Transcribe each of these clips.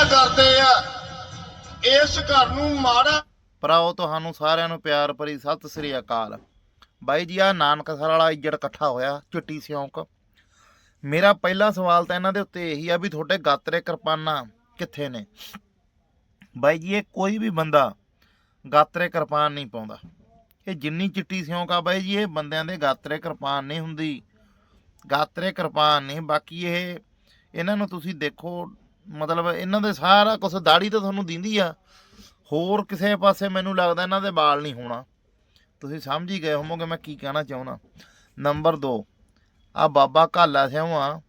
ਚੰਗਾ ਕਰਦੇ ਆ। ਇਸ ਘਰ ਨੂੰ ਮਾੜਾ ਭਰਾਓ, ਤੁਹਾਨੂੰ ਸਾਰਿਆਂ ਨੂੰ ਪਿਆਰ ਭਰੀ ਸਤਿ ਸ੍ਰੀ ਅਕਾਲ। ਬਾਈ ਜੀ ਆ ਨਾਨਕਸਰ ਵਾਲਾ ਇੱਜੜ ਇਕੱਠਾ ਹੋਇਆ, ਚਿੱਟੀ ਸਿਉਂਕ। ਮੇਰਾ ਪਹਿਲਾ ਸਵਾਲ ਤਾਂ ਇਹਨਾਂ ਦੇ ਉੱਤੇ ਇਹੀ ਆ ਵੀ ਤੁਹਾਡੇ ਗਾਤਰੇ ਕਿਰਪਾਨਾਂ ਕਿੱਥੇ ਨੇ? ਬਾਈ ਜੀ, ਇਹ ਕੋਈ ਵੀ ਬੰਦਾ ਗਾਤਰੇ ਕਿਰਪਾਨ ਨਹੀਂ ਪਾਉਂਦਾ। ਇਹ ਜਿੰਨੀ ਚਿੱਟੀ ਸਿਉਂਕ ਆ ਬਾਈ ਜੀ, ਇਹ ਬੰਦਿਆਂ ਦੇ ਗਾਤਰੇ ਕਿਰਪਾਨ ਨਹੀਂ ਹੁੰਦੀ। ਗਾਤਰੇ ਕਿਰਪਾਨ ਨਹੀਂ, ਬਾਕੀ ਇਹ ਇਹਨਾਂ ਨੂੰ ਤੁਸੀਂ ਦੇਖੋ ਮਤਲਬ ਇਹਨਾਂ ਦੇ ਸਾਰਾ ਕੁਝ ਦਾੜੀ ਤਾਂ ਤੁਹਾਨੂੰ ਦਿੰਦੀ ਆ। ਹੋਰ ਕਿਸੇ ਪਾਸੇ ਮੈਨੂੰ ਲੱਗਦਾ ਇਹਨਾਂ ਦੇ ਵਾਲ ਨਹੀਂ ਹੋਣਾ। ਤੁਸੀਂ ਸਮਝ ਹੀ ਗਏ ਹੋਵੋਗੇ ਮੈਂ ਕੀ ਕਹਿਣਾ ਚਾਹੁੰਦਾ। ਨੰਬਰ 2 ਆ ਬਾਬਾ ਘਾਲਾ ਸਿਉਂ ਆ।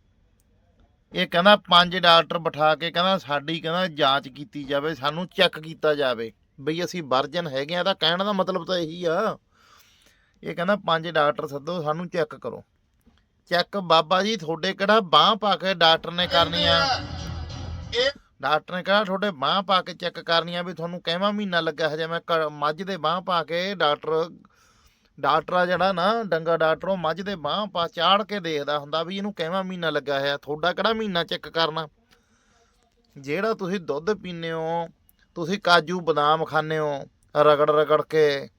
ਇਹ ਕਹਿੰਦਾ ਪੰਜ ਡਾਕਟਰ ਬਿਠਾ ਕੇ ਕਹਿੰਦਾ ਸਾਡੀ ਕਹਿੰਦਾ ਜਾਂਚ ਕੀਤੀ ਜਾਵੇ, ਸਾਨੂੰ ਚੈੱਕ ਕੀਤਾ ਜਾਵੇ। ਬਈ ਅਸੀਂ ਵਰਜਨ ਹੈਗੇ ਆ ਤਾਂ ਕਹਿਣ ਦਾ ਮਤਲਬ ਤਾਂ ਇਹੀ ਆ। ਇਹ ਕਹਿੰਦਾ ਪੰਜ ਡਾਕਟਰ ਸੱਦੋ, ਸਾਨੂੰ ਚੈੱਕ ਕਰੋ। ਚੈੱਕ ਬਾਬਾ ਜੀ ਤੁਹਾਡੇ ਕਿਹੜਾ ਬਾਹ ਪਾ ਕੇ ਡਾਕਟਰ ਨੇ ਕਰਨੀ ਆ। ਇਹ ਡਾਕਟਰ ਨੇ ਕਿਹਾ ਤੁਹਾਡੇ ਬਾਹ ਪਾ ਕੇ ਚੈੱਕ ਕਰਨੀ ਆ ਵੀ ਤੁਹਾਨੂੰ ਕਿੰਨਾ ਮਹੀਨਾ ਲੱਗਾ ਹਜੇ ਮੈਂ ਕ- ਮੱਝ ਦੇ ਬਾਹ ਪਾ ਕੇ ਡਾਕਟਰ ਡਾਕਟਰ ਆ ਜਿਹੜਾ ਨਾ, ਡੰਗਾ ਡਾਕਟਰ, ਉਹ ਮੱਝ ਦੇ ਬਾਹ ਪਾ ਚਾੜ ਕੇ ਦੇਖਦਾ ਹੁੰਦਾ ਵੀ ਇਹਨੂੰ ਕਿੰਨਾ ਮਹੀਨਾ ਲੱਗਾ ਹੈ ਤੁਹਾਡਾ ਕਿਹੜਾ ਮਹੀਨਾ ਚੈੱਕ ਕਰਨਾ? ਜਿਹੜਾ ਤੁਸੀਂ ਦੁੱਧ ਪੀਂਦੇ ਹੋ, ਤੁਸੀਂ ਕਾਜੂ ਬਦਾਮ ਖਾਂਦੇ ਹੋ, ਰਗੜ ਰਗੜ ਕੇ,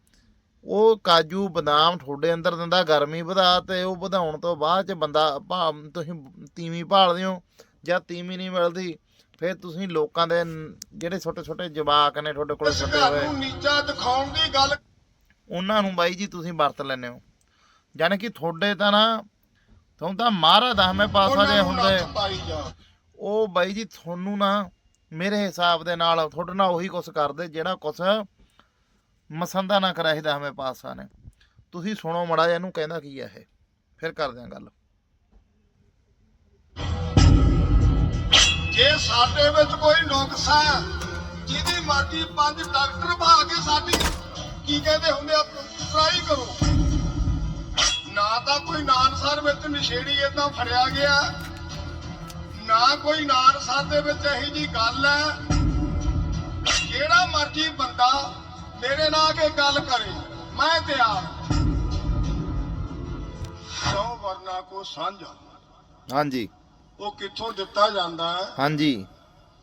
ਉਹ ਕਾਜੂ ਬਦਾਮ ਤੁਹਾਡੇ ਅੰਦਰ ਦਿੰਦਾ, ਗਰਮੀ ਵਧਾ ਤੇ ਉਹ ਵਧਾਉਣ ਤੋਂ ਬਾਅਦ ਚ ਬੰਦਾ ਭਾ- ਤੁਸੀਂ ਤੀਵੀਂ ਭਾਲਦੇ ਹੋ ਜਾਂ ਤੀਵੀਂ ਨਹੀਂ ਮਿਲਦੀ ਫਿਰ ਤੁਸੀਂ ਲੋਕਾਂ ਦੇ ਨ- ਜਿਹੜੇ ਛੋਟੇ ਛੋਟੇ ਜਵਾਕ ਨੇ ਤੁਹਾਡੇ ਕੋਲ ਇਸ ਛੱਡੇ ਘਰ ਹੋਏ। ਨੂੰ ਨੀਚਾ ਦਿਖਾਉਣ ਦੀ ਗੱਲ ਉਹਨਾਂ ਨੂੰ ਬਾਈ ਜੀ ਤੁਸੀਂ ਵਰਤ ਲੈਂਦੇ ਹੋ। ਜਾਣੀ ਕਿ ਤੁਹਾਡੇ ਤਾਂ ਨਾ ਤੁਹਾਨੂੰ ਤਾਂ ਮਹਾਰਾਜ ਦਸਵੇਂ ਪਾਸਾ ਉਹਨਾਂ ਦੇ ਹੁੰਦੇ। ਨੱਥ ਪਾਈ ਜਾ। ਉਹ ਬਾਈ ਜੀ ਤੁਹਾਨੂੰ ਨਾ ਮੇਰੇ ਹਿਸਾਬ ਦੇ ਨਾਲ ਤੁਹਾਡੇ ਨਾਲ ਉਹੀ ਕੁਛ ਕਰਦੇ ਜਿਹੜਾ ਕੁਛ ਮਸੰਦਾ ਨਾ ਕਰਿਆ ਸੀ ਦਸਵੇਂ ਪਾਸਾ ਨੇ। ਤੁਸੀਂ ਸੁਣੋ ਮੜਾ ਇਹਨੂੰ ਕਹਿੰਦਾ ਕੀ ਆ ਇਹ? ਫਿਰ ਕਰਦੇ ਆ ਗੱਲ। ਜੇ ਸਾਡੇ ਵਿੱਚ ਕੋਈ ਨੁਕਸ ਹੈ ਜਿਹਦੀ ਮਰਜ਼ੀ ਪੰਜ ਡਾਕਟਰ ਭਾ ਕੇ ਸਾਡੀ, ਕੀ ਕਹਿੰਦੇ ਹੁੰਦੇ ਆ ਟਰਾਈ ਕਰੋ। ਨਾ ਤਾਂ ਕੋਈ ਨਾਨਸਰ ਵਿੱਚ ਨਸ਼ੇੜੀ ਇਦਾਂ ਫੜਿਆ ਗਿਆ, ਨਾ ਕੋਈ ਨਾਨਸਰ ਦੇ ਵਿੱਚ ਇਹੀ ਜੀ ਗੱਲ ਹੈ ਜਿਹੜਾ ਮਰਜ਼ੀ ਬੰਦਾ ਮੇਰੇ ਨਾਲ ਆ ਕੇ ਗੱਲ ਕਰੇ, ਮੈਂ ਤਿਆਰ। ਸੋ ਵਰਨਾ ਕੋ ਸਾਂਝਾ। ਹਾਂਜੀ। ਉਹ ਕਿੱਥੋਂ ਦਿੱਤਾ ਜਾਂਦਾ ਹੈ? ਹਾਂਜੀ।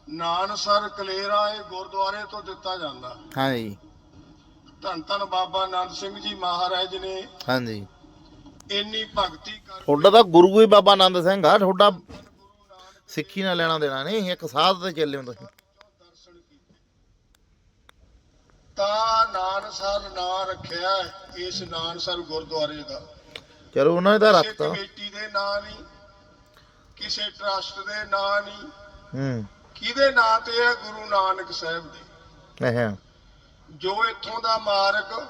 ਨਾਨਸਰ ਕਲੇਰਾ ਇਹ ਗੁਰਦੁਆਰੇ ਤੋਂ ਦਿੱਤਾ ਜਾਂਦਾ। ਹਾਂਜੀ। ਧੰਨ ਧੰਨ ਬਾਬਾ ਆਨੰਦ ਸਿੰਘ ਜੀ ਮਹਾਰਾਜ ਨੇ ਹਾਂਜੀ। ਇੰਨੀ ਭਗਤੀ ਕਰ ਤੁਹਾਡਾ ਤਾਂ ਗੁਰੂ ਹੀ ਬਾਬਾ ਆਨੰਦ ਸਿੰਘ ਆ ਤੁਹਾਡਾ ਸਿੱਖੀ ਨਾਲ ਲੈਣਾ ਦੇਣਾ ਨਹੀਂ ਇੱਕ ਸਾਧ ਤੇ ਚੱਲੇ ਹੋ ਤੁਸੀਂ। ਤਾਂ ਨਾਨਸਰ ਨਾਂ ਰੱਖਿਆ ਇਸ ਨਾਨਸਰ ਗੁਰਦੁਆਰੇ ਦਾ। ਚਲੋ ਉਹਨਾਂ ਨੇ ਤਾਂ ਰੱਖਤਾ। ਕਮੇਟੀ ਦੇ ਨਾਂ ਨਹੀਂ ਕਿਸੇ ਟਰਸਟ ਦੇ ਨਾਂ ਨਹੀਂ। ਹੂੰ। ਕਿਹਦੇ ਨਾਂ ਤੇ ਹੈ? ਗੁਰੂ ਨਾਨਕ ਸਾਹਿਬ ਦੇ। ਇਹ ਜੋ ਇੱਥੋਂ ਦਾ ਮਾਰਗ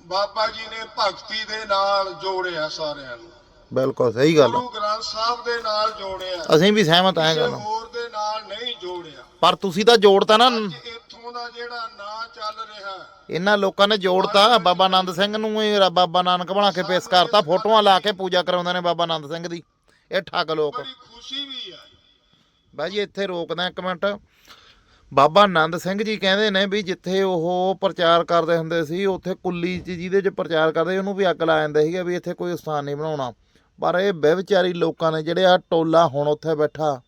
ਬਾਬਾ ਜੀ ਨੇ ਭਗਤੀ ਦੇ ਨਾਲ ਜੋੜਿਆ ਸਾਰਿਆਂ ਨੂੰ। ਬਿਲਕੁਲ ਸਹੀ ਗੱਲ। ਗੁਰੂ ਗ੍ਰੰਥ ਸਾਹਿਬ ਦੇ ਨਾਲ ਜੋੜਿਆ। ਅਸੀਂ ਵੀ ਸਹਿਮਤ ਕਿਸੇ ਗੱਲ ਹੋਰ ਦੇ ਨਾਲ ਨਹੀਂ ਜੋੜਿਆ। ਪਰ ਤੁਸੀਂ ਤਾਂ ਜੋੜਤਾ ਨਾ ਇੱਥੋਂ ਦਾ ਜਿਹੜਾ ਨਾਂ ਚੱਲ ਰਿਹਾ ਇਹਨਾਂ ਲੋਕਾਂ ਨੇ ਜੋੜਤਾ ਬਾਬਾ ਆਨੰਦ ਸਿੰਘ ਨੂੰ ਹੀ ਬਾਬਾ ਨਾਨਕ ਬਣਾ ਕੇ ਪੇਸ਼ ਕਰਤਾ। ਫੋਟੋਆਂ ਲਾ ਕੇ ਪੂਜਾ ਕਰਾਉਂਦੇ ਨੇ ਬਾਬਾ ਆਨੰਦ ਸਿੰਘ ਦੀ। ਇਹ ਠੱਗ ਲੋਕ। ਬੜੀ ਖੁਸ਼ੀ ਵੀ ਹੈ ਬਾਈ ਜੀ ਇੱਥੇ ਰੋਕਦਾ ਇੱਕ ਮਿੰਟ। ਬਾਬਾ ਆਨੰਦ ਸਿੰਘ ਜੀ ਕਹਿੰਦੇ ਨੇ ਵੀ ਜਿੱਥੇ ਉਹ ਪ੍ਰਚਾਰ ਕਰਦੇ ਹੁੰਦੇ ਸੀ ਉੱਥੇ ਕੁੱਲੀ 'ਚ ਜਿਹਦੇ 'ਚ ਪ੍ਰਚਾਰ ਕਰਦੇ ਉਹਨੂੰ ਵੀ ਅੱਗ ਲਾ ਜਾਂਦੇ ਸੀਗੇ ਵੀ ਇੱਥੇ ਕੋਈ ਸਥਾਨ ਨਹੀਂ ਬਣਾਉਣਾ। ਪਰ ਇਹ ਬੇਵਿਚਾਰੀ ਲੋਕਾਂ ਨੇ ਜਿਹੜੇ ਆ ਟੋਲਾ ਹੁਣ ਉੱਥੇ ਬੈਠਾ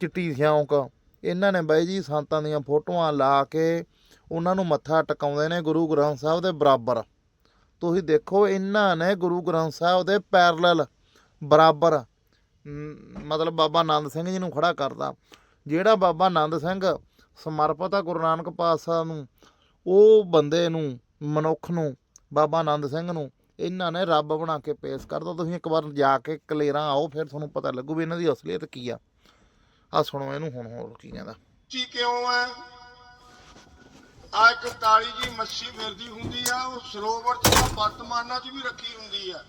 ਚਿੱਟੀ ਸਿਉਂਕ। ਇਹਨਾਂ ਨੇ ਬਾਈ ਜੀ ਸੰਤਾਂ ਦੀਆਂ ਫੋਟੋਆਂ ਲਾ ਕੇ ਉਹਨਾਂ ਨੂੰ ਮੱਥਾ ਟਿਕਾਉਂਦੇ ਨੇ ਗੁਰੂ ਗ੍ਰੰਥ ਸਾਹਿਬ ਦੇ ਬਰਾਬਰ। ਤੁਸੀਂ ਦੇਖੋ ਇਹਨਾਂ ਨੇ ਗੁਰੂ ਗ੍ਰੰਥ ਸਾਹਿਬ ਦੇ ਪੈਰਲਲ ਬਰਾਬਰ ਮਤਲਬ ਬਾਬਾ ਆਨੰਦ ਸਿੰਘ ਜੀ ਨੂੰ ਖੜਾ ਕਰਦਾ। ਜਿਹੜਾ ਬਾਬਾ ਆਨੰਦ ਸਿੰਘ ਸਮਰਪਿਤ ਆ ਗੁਰੂ ਨਾਨਕ ਪਾਤਸ਼ਾਹ ਨੂੰ, ਉਹ ਬੰਦੇ ਨੂੰ, ਮਨੁੱਖ ਨੂੰ, ਬਾਬਾ ਆਨੰਦ ਸਿੰਘ ਨੂੰ, ਇਹਨਾਂ ਨੇ ਰੱਬ ਬਣਾ ਕੇ ਪੇਸ਼ ਕਰਦਾ ਤੁਸੀਂ ਇੱਕ ਵਾਰ ਜਾ ਕੇ ਕਲੇਰਾਂ ਆਓ, ਫਿਰ ਤੁਹਾਨੂੰ ਪਤਾ ਲੱਗੂ ਵੀ ਇਹਨਾਂ ਦੀ ਅਸਲੀਅਤ ਕੀ ਆ। ਆ ਸੁਣੋ ਇਹਨੂੰ ਹੁਣ ਹੋਰ ਕੀ ਕਹਿੰਦਾ ਜੀ ਕਿਉਂ ਹੈ ਆ ਇੱਕ ਕਾਲੀ ਜੀ ਮੱਛੀ ਫਿਰਦੀ ਹੁੰਦੀ ਆ, ਉਹ ਸਰੋਵਰ ਚ ਵਰਤਮਾਨਾਂ ਚ ਵੀ ਰੱਖੀ ਹੁੰਦੀ ਆ।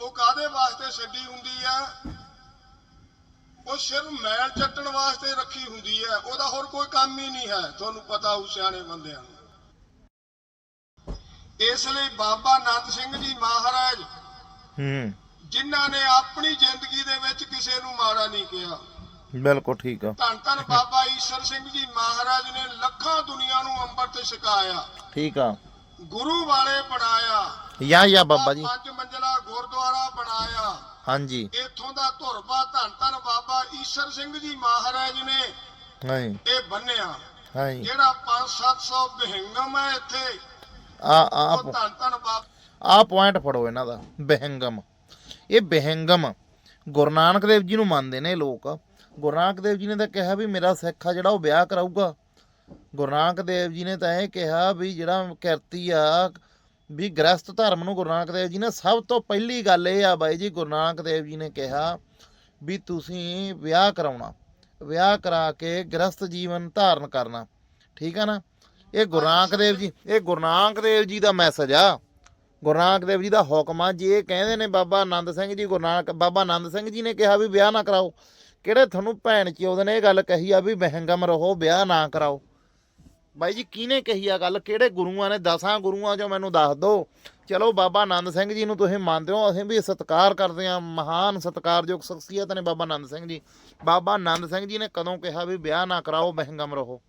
ਉਹ ਕਾਦੇ ਵਾਸਤੇ ਛੱਡੀ ਹੁੰਦੀ ਆ? ਉਹ ਸਿਰਫ ਮੈਲ ਚੱਟਣ ਵਾਸਤੇ ਰੱਖੀ ਹੁੰਦੀ ਹੈ। ਉਹਦਾ ਹੋਰ ਕੋਈ ਕੰਮ ਹੀ ਨਹੀਂ ਹੈ। ਤੁਹਾਨੂੰ ਪਤਾ ਹੋ ਸਿਆਣੇ ਬੰਦਿਆਂ ਨੂੰ। ਇਸ ਲਈ ਬਾਬਾ ਆਨੰਦ ਸਿੰਘ ਜੀ ਮਹਾਰਾਜ ਹੂੰ। ਜਿਨ੍ਹਾਂ ਨੇ ਆਪਣੀ ਜ਼ਿੰਦਗੀ ਦੇ ਵਿੱਚ ਕਿਸੇ ਨੂੰ ਮਾੜਾ ਨਹੀਂ ਕਿਹਾ। ਬਿਲਕੁਲ ਠੀਕ ਆ। ਧੰਨ ਧੰਨ ਬਾਬਾ ਈਸ਼ਰ ਸਿੰਘ ਜੀ ਮਹਾਰਾਜ ਨੇ ਲੱਖਾਂ ਦੁਨੀਆ ਨੂੰ ਅੰਮ੍ਰਿਤ ਛਕਾਇਆ। ਠੀਕ ਆ। ਗੁਰੂ ਵਾਲੇ ਬਣਾਇਆ। ਯਾ ਯਾ ਬਾਬਾ ਜੀ। ਪੰਜ ਮੰਜ਼ਲਾ ਗੁਰਦੁਆਰਾ ਬਣਾਇਆ। ਹਾਂਜੀ। ਇੱਥੋਂ ਦਾ ਧੁਰਬਾ ਧੰਨ ਧੰਨ ਬਾਬਾ ਈਸ਼ਰ ਸਿੰਘ ਜੀ ਮਹਾਰਾਜ ਨੇ ਹਾਂਜੀ। ਇਹ ਬੰਨਿਆ। ਹਾਂਜੀ। ਜਿਹੜਾ 5-700 ਬਿਹੰਗਮ ਹੈ ਇੱਥੇ। ਆ ਆ ਧੰਨ ਧੰਨ ਬਾਬਾ ਆ ਪੁਆਇੰਟ ਫੜੋ ਇਹਨਾਂ ਦਾ ਬਿਹੰਗਮ। ਇਹ ਬਿਹੰਗਮ। ਗੁਰੂ ਨਾਨਕ ਦੇਵ ਜੀ ਨੂੰ ਮੰਨਦੇ ਨੇ ਲੋਕ। ਗੁਰੂ ਨਾਨਕ ਦੇਵ ਜੀ ਨੇ ਤਾਂ ਕਿਹਾ ਵੀ ਮੇਰਾ ਸਿੱਖ ਆ ਜਿਹੜਾ ਉਹ ਵਿਆਹ ਕਰਾਊਗਾ। ਗੁਰੂ ਨਾਨਕ ਦੇਵ ਜੀ ਨੇ ਤਾਂ ਇਹ ਕਿਹਾ ਵੀ ਜਿਹੜਾ ਕਿਰਤੀ ਆ ਵੀ ਗ੍ਰਸਤ ਧਰਮ ਨੂੰ ਗੁਰੂ ਨਾਨਕ ਦੇਵ ਜੀ ਨੇ ਸਭ ਤੋਂ ਪਹਿਲੀ ਗੱਲ ਇਹ ਆ ਬਾਈ ਜੀ, ਗੁਰੂ ਨਾਨਕ ਦੇਵ ਜੀ ਨੇ ਕਿਹਾ ਵੀ ਤੁਸੀਂ ਵਿਆਹ ਕਰਾਉਣਾ, ਵਿਆਹ ਕਰਾ ਕੇ ਗ੍ਰਸਤ ਜੀਵਨ ਧਾਰਨ ਕਰਨਾ, ਠੀਕ ਆ ਨਾ? ਇਹ ਗੁਰੂ ਨਾਨਕ ਦੇਵ ਜੀ, ਇਹ ਗੁਰੂ ਨਾਨਕ ਦੇਵ ਜੀ ਦਾ ਮੈਸੇਜ ਆ। ਗੁਰੂ ਨਾਨਕ ਦੇਵ ਜੀ ਦਾ ਹੁਕਮ ਆ, ਜੇ ਇਹ ਕਹਿੰਦੇ ਨੇ ਬਾਬਾ ਆਨੰਦ ਸਿੰਘ ਜੀ, ਗੁਰੂ ਨਾਨਕ, ਬਾਬਾ ਆਨੰਦ ਸਿੰਘ ਜੀ ਨੇ ਕਿਹਾ ਵੀ ਵਿਆਹ ਨਾ ਕਰਾਓ। ਕਿਹੜੇ ਤੁਹਾਨੂੰ ਭੈਣ ਚੋਦ ਨੇ ਇਹ ਗੱਲ ਕਹੀ ਆ ਵੀ ਮਹਿੰਗਮ ਰਹੋ, ਵਿਆਹ ਨਾ ਕਰਾਓ। ਬਾਈ ਜੀ, ਕਿਹਨੇ ਕਹੀ ਆ ਗੱਲ? ਕਿਹੜੇ ਗੁਰੂਆਂ ਨੇ ਦਸਾਂ ਗੁਰੂਆਂ ਚੋਂ ਮੈਨੂੰ ਦੱਸ ਦਿਓ ਚਲੋ ਬਾਬਾ ਆਨੰਦ ਸਿੰਘ ਜੀ ਨੂੰ ਤੁਸੀਂ ਮੰਨਦੇ ਹੋ, ਅਸੀਂ ਵੀ ਸਤਿਕਾਰ ਕਰਦੇ ਹਾਂ, ਮਹਾਨ ਸਤਿਕਾਰਯੋਗ ਸ਼ਖਸੀਅਤ ਨੇ ਬਾਬਾ ਆਨੰਦ ਸਿੰਘ ਜੀ। ਬਾਬਾ ਆਨੰਦ ਸਿੰਘ ਜੀ ਨੇ ਕਦੋਂ ਕਿਹਾ ਵੀ ਵਿਆਹ ਨਾ ਕਰਾਓ, ਮਹਿੰਗਮ ਰਹੋ?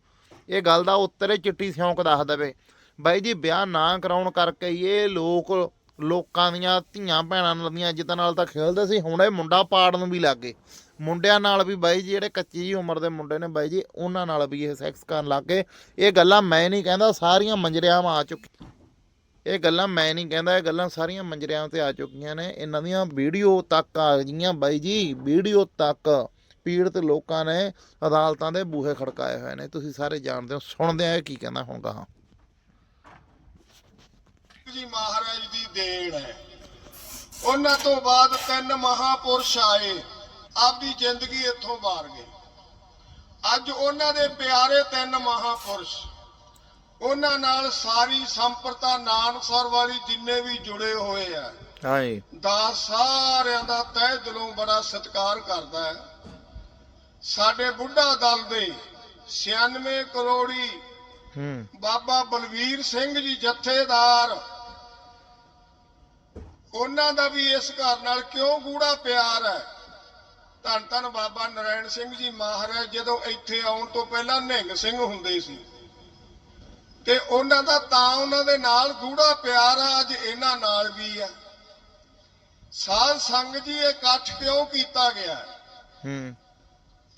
ਇਹ ਗੱਲ ਦਾ ਉੱਤਰੇ ਚਿੱਟੀ ਸਿਉਂਕ ਦੱਸ ਦੇਵੇ। ਬਾਈ ਜੀ, ਵਿਆਹ ਨਾ ਕਰਾਉਣ ਕਰਕੇ ਇਹ ਲੋਕ, ਲੋਕਾਂ ਦੀਆਂ ਧੀਆਂ ਭੈਣਾਂ ਨਾਲ ਦੀਆਂ ਇੱਜ਼ਤਾਂ ਨਾਲ ਤਾਂ ਖੇਲਦੇ ਸੀ, ਹੁਣ ਇਹ ਮੁੰਡਾ ਪਾੜਨ ਵੀ ਲੱਗੇ ਮੁੰਡਿਆਂ ਨਾਲ ਵੀ ਬਾਈ ਜੀ, ਜਿਹੜੇ ਕੱਚੀ ਉਮਰ ਦੇ ਮੁੰਡੇ ਨੇ ਬਾਈ ਜੀ, ਉਹਨਾਂ ਨਾਲ ਵੀ ਇਹ ਸੈਕਸ ਕਰਨ ਲੱਗ ਗਏ। ਇਹ ਗੱਲਾਂ ਮੈਂ ਨਹੀਂ ਕਹਿੰਦਾ, ਸਾਰੀਆਂ ਮੰਜਰਿਆਂ ਆ ਚੁੱਕੀ, ਇਹ ਗੱਲਾਂ ਮੈਂ ਨਹੀਂ ਕਹਿੰਦਾ, ਇਹ ਗੱਲਾਂ ਸਾਰੀਆਂ ਮੰਜਰਿਆਂ ਤੇ ਆ ਚੁੱਕੀਆਂ ਨੇ। ਇਹਨਾਂ ਦੀਆਂ ਵੀਡੀਓ ਤੱਕ ਆ ਗਈਆਂ ਬਾਈ ਜੀ, ਵੀਡੀਓ ਤੱਕ ਪੀੜਤ ਲੋਕਾਂ ਨੇ ਅਦਾਲਤਾਂ ਦੇ ਬੂਹੇ ਖੜਕਾਏ ਹੋਏ ਨੇ। ਤੁਸੀਂ ਸਾਰੇ ਜਾਣਦੇ ਹੋ, ਸੁਣਦੇ ਆ ਕੀ ਕਹਿੰਦਾ ਹੁਣ ਗਾਹਾਂ। ਜੀ ਮਹਾਰਾਜ ਦੀ ਦੇਣ ਹੈ। ਉਹਨਾਂ ਤੋਂ ਬਾਅਦ ਤਿੰਨ ਮਹਾਪੁਰਸ਼ ਆਏ। ਆਪਦੀ ਜ਼ਿੰਦਗੀ ਇੱਥੋਂ ਵਾਰ ਗਏ। ਅੱਜ ਉਹਨਾਂ ਦੇ ਪਿਆਰੇ ਤਿੰਨ ਮਹਾਪੁਰਸ਼ ਉਹਨਾਂ ਨਾਲ ਸਾਰੀ ਸੰਪਰਤਾ ਨਾਨਕਸਰ ਵਾਲੀ ਜਿੰਨੇ ਵੀ ਜੁੜੇ ਹੋਏ ਆ ਹਾਂਜੀ। ਦਾ ਸਾਰਿਆਂ ਦਾ ਤਹਿ ਦਿਲੋਂ ਬੜਾ ਸਤਿਕਾਰ ਕਰਦਾ ਹੈ। ਸਾਡੇ ਬੁੱਢਾ ਦਲ ਦੇ 96 ਕਰੋੜੀ ਹੂੰ। ਬਾਬਾ ਬਲਵੀਰ ਸਿੰਘ ਜੀ ਜਥੇਦਾਰ ਉਹਨਾਂ ਦਾ ਵੀ ਇਸ ਘਰ ਨਾਲ ਕਿਉਂ ਗੂੜਾ ਪਿਆਰ ਹੈ? ਧੰਨ ਧੰਨ ਬਾਬਾ ਨਰਾਇਣ ਸਿੰਘ ਜੀ ਮਹਾਰਾਜ ਜਦੋਂ ਇੱਥੇ ਆਉਣ ਤੋਂ ਪਹਿਲਾਂ ਨਿਹੰਗ ਸਿੰਘ ਹੁੰਦੇ ਸੀ। ਤੇ ਉਹਨਾਂ ਦਾ ਤਾਂ ਉਹਨਾਂ ਦੇ ਨਾਲ ਗੂੜਾ ਪਿਆਰ ਆ ਅੱਜ ਇਹਨਾਂ ਨਾਲ ਵੀ ਆ। ਸਾਧ ਸੰਗ ਜੀ ਇਕੱਠ ਕਿਉਂ ਕੀਤਾ ਗਿਆ? ਹੈ? ਹੂੰ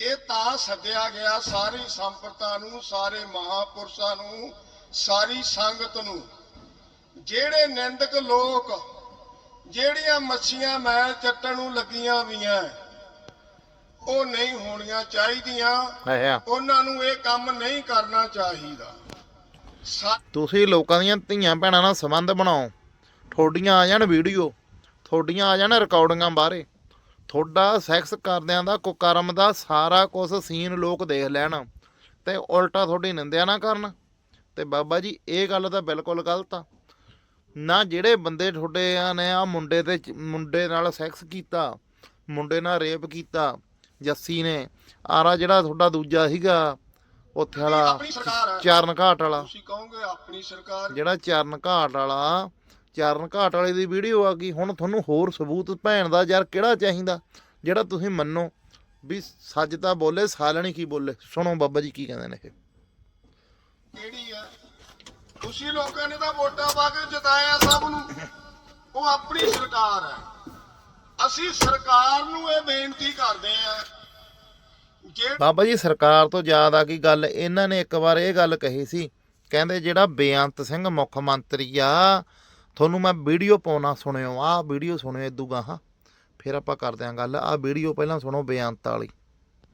ਇਹ ਤਾਂ ਸੱਦਿਆ ਗਿਆ ਸਾਰੀ ਸੰਪਰਤਾ ਨੂੰ ਸਾਰੇ ਮਹਾਪੁਰਸ਼ਾਂ ਨੂੰ ਸਾਰੀ ਸੰਗਤ ਨੂੰ। ਜਿਹੜੇ ਨਿੰਦਕ ਲੋਕ ਜਿਹੜੀਆਂ ਮੱਛੀਆਂ ਮੈਲ ਚੱਟਣ ਨੂੰ ਲੱਗੀਆਂ ਵੀਆਂ ਉਹ ਨਹੀਂ ਹੋਣੀਆਂ ਚਾਹੀਦੀਆਂ। ਉਹਨਾਂ ਨੂੰ ਇਹ ਕੰਮ ਨਹੀਂ ਕਰਨਾ ਚਾਹੀਦਾ। ਤੁਸੀਂ ਲੋਕਾਂ ਦੀਆਂ ਧੀਆਂ ਭੈਣਾਂ ਨਾਲ ਸੰਬੰਧ ਬਣਾਓ। ਤੁਹਾਡੀਆਂ ਆ ਜਾਣ ਵੀਡੀਓ ਤੁਹਾਡੀਆਂ ਆ ਜਾਣ ਰਿਕਾਰਡਿੰਗਾਂ ਬਾਹਰੇ ਤੁਹਾਡਾ ਸੈਕਸ ਕਰਦਿਆਂ ਦਾ ਕੁਕਰਮ ਦਾ ਸਾਰਾ ਕੁਝ ਸੀਨ ਲੋਕ ਦੇਖ ਲੈਣ। ਤੇ ਉਲਟਾ ਤੁਹਾਡੀ ਨਿੰਦਿਆ ਨਾ ਕਰਨ। ਤੇ ਬਾਬਾ ਜੀ ਇਹ ਗੱਲ ਤਾਂ ਬਿਲਕੁਲ ਗਲਤ ਆ। ਨਾ ਜਿਹੜੇ ਬੰਦੇ ਤੁਹਾਡੇ ਆ ਨੇ ਆ ਮੁੰਡੇ ਤੇ ਮੁੰਡੇ ਨਾਲ ਸੈਕਸ ਕੀਤਾ ਮੁੰਡੇ ਨਾਲ ਰੇਪ ਕੀਤਾ ਜੱਸੀ ਨੇ। ਆਰਾ ਜਿਹੜਾ ਤੁਹਾਡਾ ਦੂਜਾ ਸੀਗਾ ਉੱਥੇ ਵਾਲਾ ਆਪਣੀ ਸਰਕਾਰ ਹੈ। ਚਰਨ ਘਾਟ ਵਾਲਾ। ਤੁਸੀਂ ਕਹੋਗੇ ਆਪਣੀ ਸਰਕਾਰ। ਜਿਹੜਾ ਚਰਨ ਘਾਟ ਵਾਲਾ ਚਰਨ ਘਾਟ ਵਾਲੇ ਦੀ ਵੀਡੀਓ ਆ ਗਈ। ਹੁਣ ਤੁਹਾਨੂੰ ਹੋਰ ਸਬੂਤ ਭੈਣ ਦਾ ਯਾਰ ਕਿਹੜਾ ਚਾਹੀਦਾ? ਜਿਹੜਾ ਤੁਸੀਂ ਮੰਨੋ। ਵੀ ਸੱਚ ਤਾਂ ਬੋਲੇ ਸਾਲਣੀ ਕੀ ਬੋਲੇ। ਸੁਣੋ ਬਾਬਾ ਜੀ ਕੀ ਕਹਿੰਦੇ ਨੇ ਇਹ। ਕਿਹੜੀ ਹੈ ਤੁਸੀਂ ਲੋਕਾਂ ਨੇ ਤਾਂ ਵੋਟਾਂ ਪਾ ਕੇ ਜਿਤਾਇਆ ਸਭ ਨੂੰ। ਉਹ ਆਪਣੀ ਸਰਕਾਰ ਹੈ। ਅਸੀਂ ਸਰਕਾਰ ਨੂੰ ਇਹ ਬੇਨਤੀ ਕਰਦੇ ਆ ਬਾਬਾ ਜੀ, ਸਰਕਾਰ ਤੋਂ ਯਾਦ ਆ ਗਈ ਗੱਲ, ਇਹਨਾਂ ਨੇ ਇੱਕ ਵਾਰ ਇਹ ਗੱਲ ਕਹੀ ਸੀ, ਕਹਿੰਦੇ ਜਿਹੜਾ ਬੇਅੰਤ ਸਿੰਘ ਮੁੱਖ ਮੰਤਰੀ ਆ, ਤੁਹਾਨੂੰ ਮੈਂ ਵੀਡੀਓ ਪਾਉਣਾ ਸੁਣਿਓ, ਆਹ ਵੀਡੀਓ ਸੁਣਿਓ ਇਦੂ ਗਾਹਾਂ, ਫਿਰ ਆਪਾਂ ਕਰਦੇ ਆਂ ਗੱਲ, ਆਹ ਵੀਡੀਓ ਪਹਿਲਾਂ ਸੁਣੋ ਬੇਅੰਤ ਵਾਲੀ।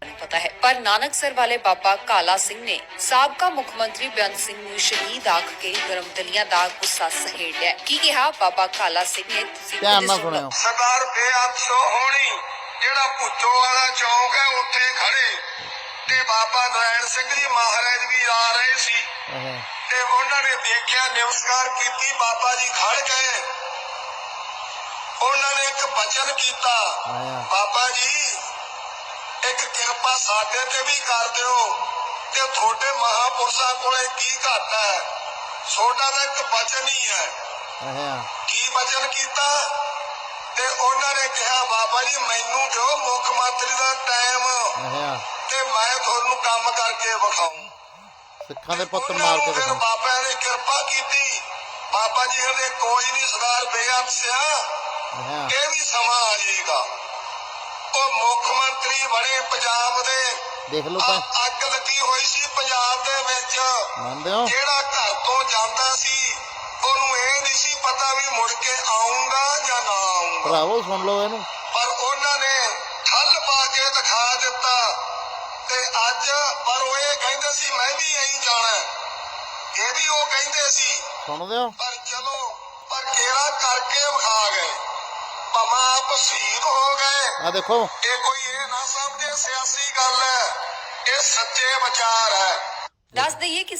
ਨਹੀਂ ਪਤਾ ਹੈ। ਪਰ ਨਾਨਕਸਰ ਵਾਲੇ ਬਾਬਾ ਕਾਲਾ ਸਿੰਘ ਨੇ ਸਾਬਕਾ ਮੁੱਖ ਮੰਤਰੀ ਬੇਅੰਤ ਸਿੰਘ ਨੂੰ ਸ਼ਹੀਦ ਆਖ ਕੇ ਗਰਮਦਲੀਆਂ ਦਾ ਗੁੱਸਾ ਸਹੇੜਿਆ। ਕੀ ਕਿਹਾ ਬਾਬਾ ਕਾਲਾ ਸਿੰਘ ਨੇ? ਤੁਸੀਂ ਧਿਆਨ ਨਾਲ ਸੁਣੋ। ਸੁਣਿਓ ਸਰਦਾਰ ਬੇਅੰਸੋ ਹੋਣੀ ਜਿਹੜਾ ਭੁੱਚੋ ਵਾਲਾ ਚੌਂਕ ਹੈ ਉੱਥੇ ਖੜੇ ਤੇ ਬਾਬਾ ਨਾਰਾਇਣ ਸਿੰਘ ਜੀ ਮਹਾਰਾਜ ਵੀ ਆ ਰਹੇ ਸੀ। ਤੇ ਉਹਨਾਂ ਨੇ ਦੇਖਿਆ ਨਮਸਕਾਰ ਕੀਤੀ ਬਾਬਾ ਜੀ ਖੜ ਗਏ। ਉਹਨਾਂ ਨੇ ਇੱਕ ਬਚਨ ਕੀਤਾ। ਬਾਬਾ ਜੀ ਇੱਕ ਕਿਰਪਾ ਸਾਡੇ ਤੇ ਵੀ ਕਰ ਦਿਓ ਤੇ ਤੁਹਾਡੇ ਮਹਾਪੁਰਸ਼ਾਂ ਕੋਲੇ ਕੀ ਘਾਟ ਹੈ। ਛੋਟਾ ਦਾ ਇੱਕ ਬਚਨ ਹੀ ਹੈ। ਕੀ ਬਚਨ ਕੀਤਾ? ਤੇ ਉਹਨਾਂ ਨੇ ਕਿਹਾ ਬਾਬਾ ਜੀ ਮੈਨੂੰ ਦਿਓ ਮੁੱਖ ਮੰਤਰੀ ਦਾ ਟਾਈਮ ਤੇ ਮੈਂ ਤੁਹਾਨੂੰ ਕੰਮ ਕਰਕੇ ਵਿਖਾਉਂ। ਸਿੱਖਾਂ ਦੇ ਪੁੱਤ ਮਾਰ ਕੇ ਦਿਖਾਓ ਬਾਬਾ ਨੇ ਕਿਰਪਾ ਕੀਤੀ। ਬਾਬਾ ਜੀ ਕਹਿੰਦੇ ਕੋਈ ਨਹੀਂ ਸਰਦਾਰ ਬੇਅੰਤ ਸਿਆ। ਇਹ ਵੀ ਸਮਾਂ ਆ ਜਾਏਗਾ। ਉਹ ਮੁੱਖ ਮੰਤਰੀ ਬਣੇ ਪੰਜਾਬ ਦੇ। ਦੇਖ ਲਓ ਤਾਂ ਆ- ਅੱਗ ਲੱਗੀ ਮੰਨਦੇ ਹੋ? ਜਿਹੜਾ ਘਰ ਤੋਂ ਜਾਂਦਾ ਸੀ ਉਹਨੂੰ ਇਹ ਨਹੀਂ ਸੀ ਪਤਾ ਵੀ ਮੁੜ ਕੇ ਆਉਂਗਾ ਜਾਂ ਨਾ ਆਉਂਗਾ ਭਰਾਵੋ ਸੁਣ ਲਓ ਇਹਨੂੰ। ਪਰ ਉਹਨਾਂ ਨੇ ਠੱਲ ਪਾ ਕੇ ਦਿਖਾ ਦਿੱਤਾ। ਤੇ ਅੱਜ ਪਰ ਉਹ ਇਹ ਕਹਿੰਦੇ ਸੀ ਮੈਂ ਵੀ ਐਂ ਜਾਣਾ। ਇਹ ਵੀ ਉਹ ਕਹਿੰਦੇ ਸੀ। ਸੁਣਦੇ ਹੋ? ਪਰ ਚਲੋ ਪਰ ਕਿਹੜਾ ਕਰਕੇ ਵਿਖਾ ਗਏ। ਭਾਵੇਂ ਆਪ ਸ਼ਹੀਦ ਹੋ ਗਏ। ਆ ਦੇਖੋ। ਇਹ ਕੋਈ ਇਹ ਨਾ ਸਮਝੇ ਸਿਆਸੀ ਗੱਲ ਹੈ। ਇਹ ਸੱਚੇ ਵਿਚਾਰ ਹੈ। ਦੱਸ ਦਈਏ ਕਿ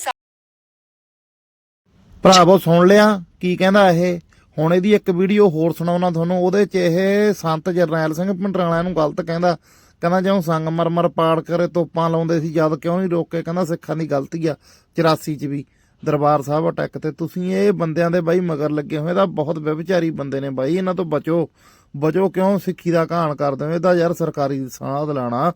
ਭਰਾਵੋ ਸੁਣ ਲਿਆ। ਕੀ ਕਹਿੰਦਾ ਇਹ? ਹੁਣ ਇਹਦੀ ਇੱਕ ਵੀਡੀਓ ਹੋਰ ਸੁਣਾਉਣਾ ਤੁਹਾਨੂੰ। ਉਹਦੇ ਚ ਇਹ ਸੰਤ ਜਰਨੈਲ ਸਿੰਘ ਭੰਡਰਾਲਿਆਂ ਨੂੰ ਗਲਤ ਕਹਿੰਦਾ। ਕਹਿੰਦਾ ਜਿਉਂ ਸੰਗਮਰਮਰ ਪਾੜ ਕਰੇ ਤੋਪਾਂ ਲਾਉਂਦੇ ਸੀ ਜਦ ਕਿਉਂ ਨਹੀਂ ਰੋਕੇ ਕਹਿੰਦਾ ਸਿੱਖਾਂ ਦੀ ਗਲਤੀ ਆ 84 ਚ ਵੀ। ਦਰਬਾਰ ਸਾਹਿਬ ਅਟੈਕ ਤੇ ਤੁਸੀਂ ਇਹ ਬੰਦਿਆਂ ਦੇ ਬਾਈ ਮਗਰ ਲੱਗੇ ਹੋਏ ਤਾਂ ਬਹੁਤ ਵਿਵਚਾਰੀ ਬੰਦੇ ਨੇ ਬਾਈ ਇਹਨਾਂ ਤੋਂ ਬਚੋ। ਬਚੋ ਕਿਉਂ? ਸਿੱਖੀ ਦਾ ਕਹਾਣ ਕਰਦੇ ਹੋ ਇਹਦਾ ਯਾਰ ਸਰਕਾਰੀ ਸਾਧ ਲਾਣਾ।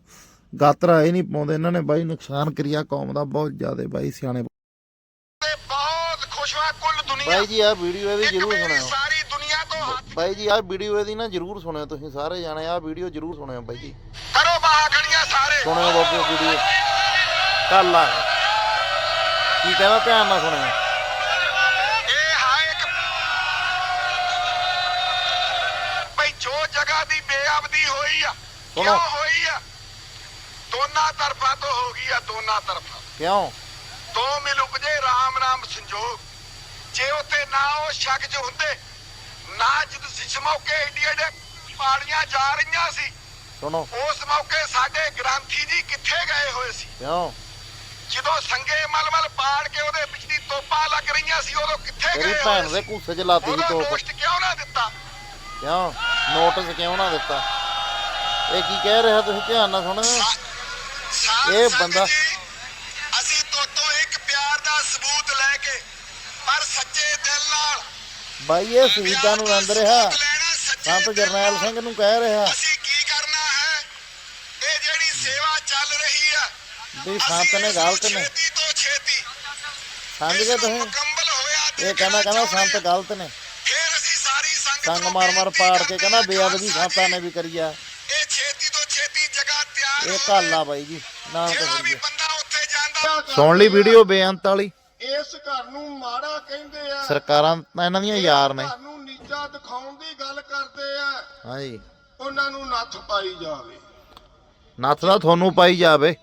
ਗਾਤਰਾ ਇਹ ਨਹੀਂ ਪਾਉਂਦੇ ਇਹਨਾਂ ਨੇ ਬਾਈ ਨੁਕਸਾਨ ਕਰਿਆ ਕੌਮ ਦਾ ਬਹੁਤ ਜ਼ਿਆਦਾ ਬਾਈ ਸਿਆਣੇ ਬਹੁਤ ਖੁਸ਼ ਹੋਇਆ ਕੁੱਲ ਦੁਨੀਆ। ਬਾਈ ਜੀ ਆ ਵੀਡੀਓ ਇਹਦੀ ਜ਼ਰੂਰ ਸੁਣਿਓ। ਸਾਰੀ ਦੁਨੀਆ ਤੋਂ ਹੱਥ ਬਾਈ ਜੀ ਆਹ ਵੀਡੀਓ ਇਹਦੀ ਨਾ ਜਰੂਰ ਸੁਣਿਓ ਤੁਸੀਂ ਸਾਰੇ ਜਾਣੇ ਆਹ ਵੀਡੀਓ ਜਰੂਰ ਸੁਣਿਓ ਬਾਈ ਜੀ। ਕਰੋ ਬਾਹਾਂ ਖੜੀਆਂ ਸਾਰੇ। ਸੁਣਿਓ ਬਾਬੂ ਵੀਡੀਓ ਕੱਲ ਆ। ਕੀ ਕਹਿੰਦਾ ਧਿਆਨ ਨਾਲ ਸੁਣਿਓ ਇਹ ਹੈ ਇੱਕ ਭਈ ਜੋ ਜਗ੍ਹਾ ਦੀ ਬੇਅਬਦੀ ਹੋਈ ਆ। ਕਿਉਂ ਹੋਈ ਆ? ਦੋਨਾਂ ਤਰਫਾਂ ਤੋਂ ਹੋ ਗਈ ਆ ਦੋਨਾਂ ਤਰਫਾਂ। ਕਿਉਂ? ਦੋ ਮਿਲ ਉਪਜੇ ਰਾਮ ਰਾਮ ਸੰਜੋਗ। ਜੇ ਉੱਤੇ ਨਾ ਉਹ ਸ਼ੱਕ ਚ ਹੁੰਦੇ ਨਾ ਜਦ ਸਿਸ ਮੌਕੇ ਏਡੀ ਏਡੇ ਪਾੜੀਆਂ ਜਾ ਰਹੀਆਂ ਸੀ ਸੁਣੋ। ਉਸ ਮੌਕੇ ਸਾਡੇ ਗ੍ਰੰਥੀ ਜੀ ਕਿੱਥੇ ਗਏ ਹੋਏ ਸੀ? ਕਿਉਂ? ਜਦੋਂ ਸੰਗੇ ਮਲਮਲ ਪਾੜ ਕੇ ਉਹਦੇ ਵਿੱਚ ਦੀ ਤੋਪਾਂ ਲੱਗ ਰਹੀਆਂ ਸੀ ਉਦੋਂ ਕਿੱਥੇ ਤੇਰੀ ਗਏ ਭੈਣ ਦੇ ਸੀ? ਕੁੱਸੇ ਚ ਲਾਤੀ ਉਦੋਂ ਤੋਪ। ਪੋਸਟ ਕਿਉਂ ਨਾ ਦਿੱਤਾ? ਕਿਉਂ? ਨੋਟਿਸ ਕਿਉਂ ਨਾ ਦਿੱਤਾ? ਇਹ ਕੀ ਕਹਿ ਰਿਹਾ ਤੁਸੀਂ ਧਿਆਨ ਨਾਲ ਸਾਧ ਇਹ ਸੰਗਤ ਬੰਦਾ- ਜੀ, ਅਸੀਂ ਤੋਤੋਂ ਇੱਕ ਪਿਆਰ ਦਾ ਸਬੂਤ ਲੈ ਕੇ ਪਰ ਸੱਚੇ ਦਿਲ ਨਾਲ ਬਾਈ ਇਹ ਸ਼ਹੀਦਾਂ ਨੂੰ ਰੰਦ ਰਿਹਾ। ਸੰਤ ਜਰਨੈਲ ਨਾਲ। ਸਿੰਘ ਨੂੰ ਕਹਿ ਰਿਹਾ ਅਸੀਂ ਕੀ ਕਰਨਾ ਹੈ ਇਹ ਜਿਹੜੀ ਸੇਵਾ ਚੱਲ ਰਹੀ ਹੈ ਵੀ ਸੰਤ ਨੇ ਗਲਤ ਨੇ ਛੇਤੀ ਤੋਂ ਛੇਤੀ। ਸਮਝ ਗਏ ਤੁਸੀਂ? ਇਹ ਕਹਿੰਦਾ ਕਹਿੰਦਾ ਸੰਤ ਗਲਤ ਨੇ। ਫਿਰ ਅਸੀਂ ਸਾਰੀ ਸੰਗਤ ਸੰਗ ਮਾਰ ਮਾਰ ਪਾੜ ਕੇ ਕਹਿੰਦਾ ਬੇਅਦਬੀ ਸੰਤਾਂ ਨੇ ਵੀ ਕਰੀ ਆ। ਇਹ ਛੇਤੀ ਤੋਂ ਛੇਤੀ ਜਗ੍ਹਾ ਤਿਆਰ ਇਹ ਹੋਵੇ। ਕੱਲ ਬਾਈ ਜੀ ਨਾ ਜਿਹੜਾ ਵੀ ਕਰੀਏ ਬੰਦਾ ਉੱਥੇ ਜਾਂਦਾ ਸੁਣ ਲਈ ਵੀਡੀਓ ਬੇਅੰਤ ਵਾਲੀ? ਇਸ ਘਰ ਨੂੰ ਮਾੜਾ ਕਹਿੰਦੇ ਆ। ਸਰਕਾਰਾਂ ਤਾਂ ਇਹਨਾਂ ਦੀਆਂ ਯਾਰ ਨੇ। ਘਰ ਨੂੰ ਨੀਚਾ ਦਿਖਾਉਣ ਦੀ ਗੱਲ ਕਰਦੇ ਆ। ਹਾਂਜੀ। ਉਹਨਾਂ ਨੂੰ ਨੱਥ ਪਾਈ ਜਾਵੇ। ਨੱਥ ਦਾ ਤੁਹਾਨੂੰ ਪਾਈ ਜਾਵੇ।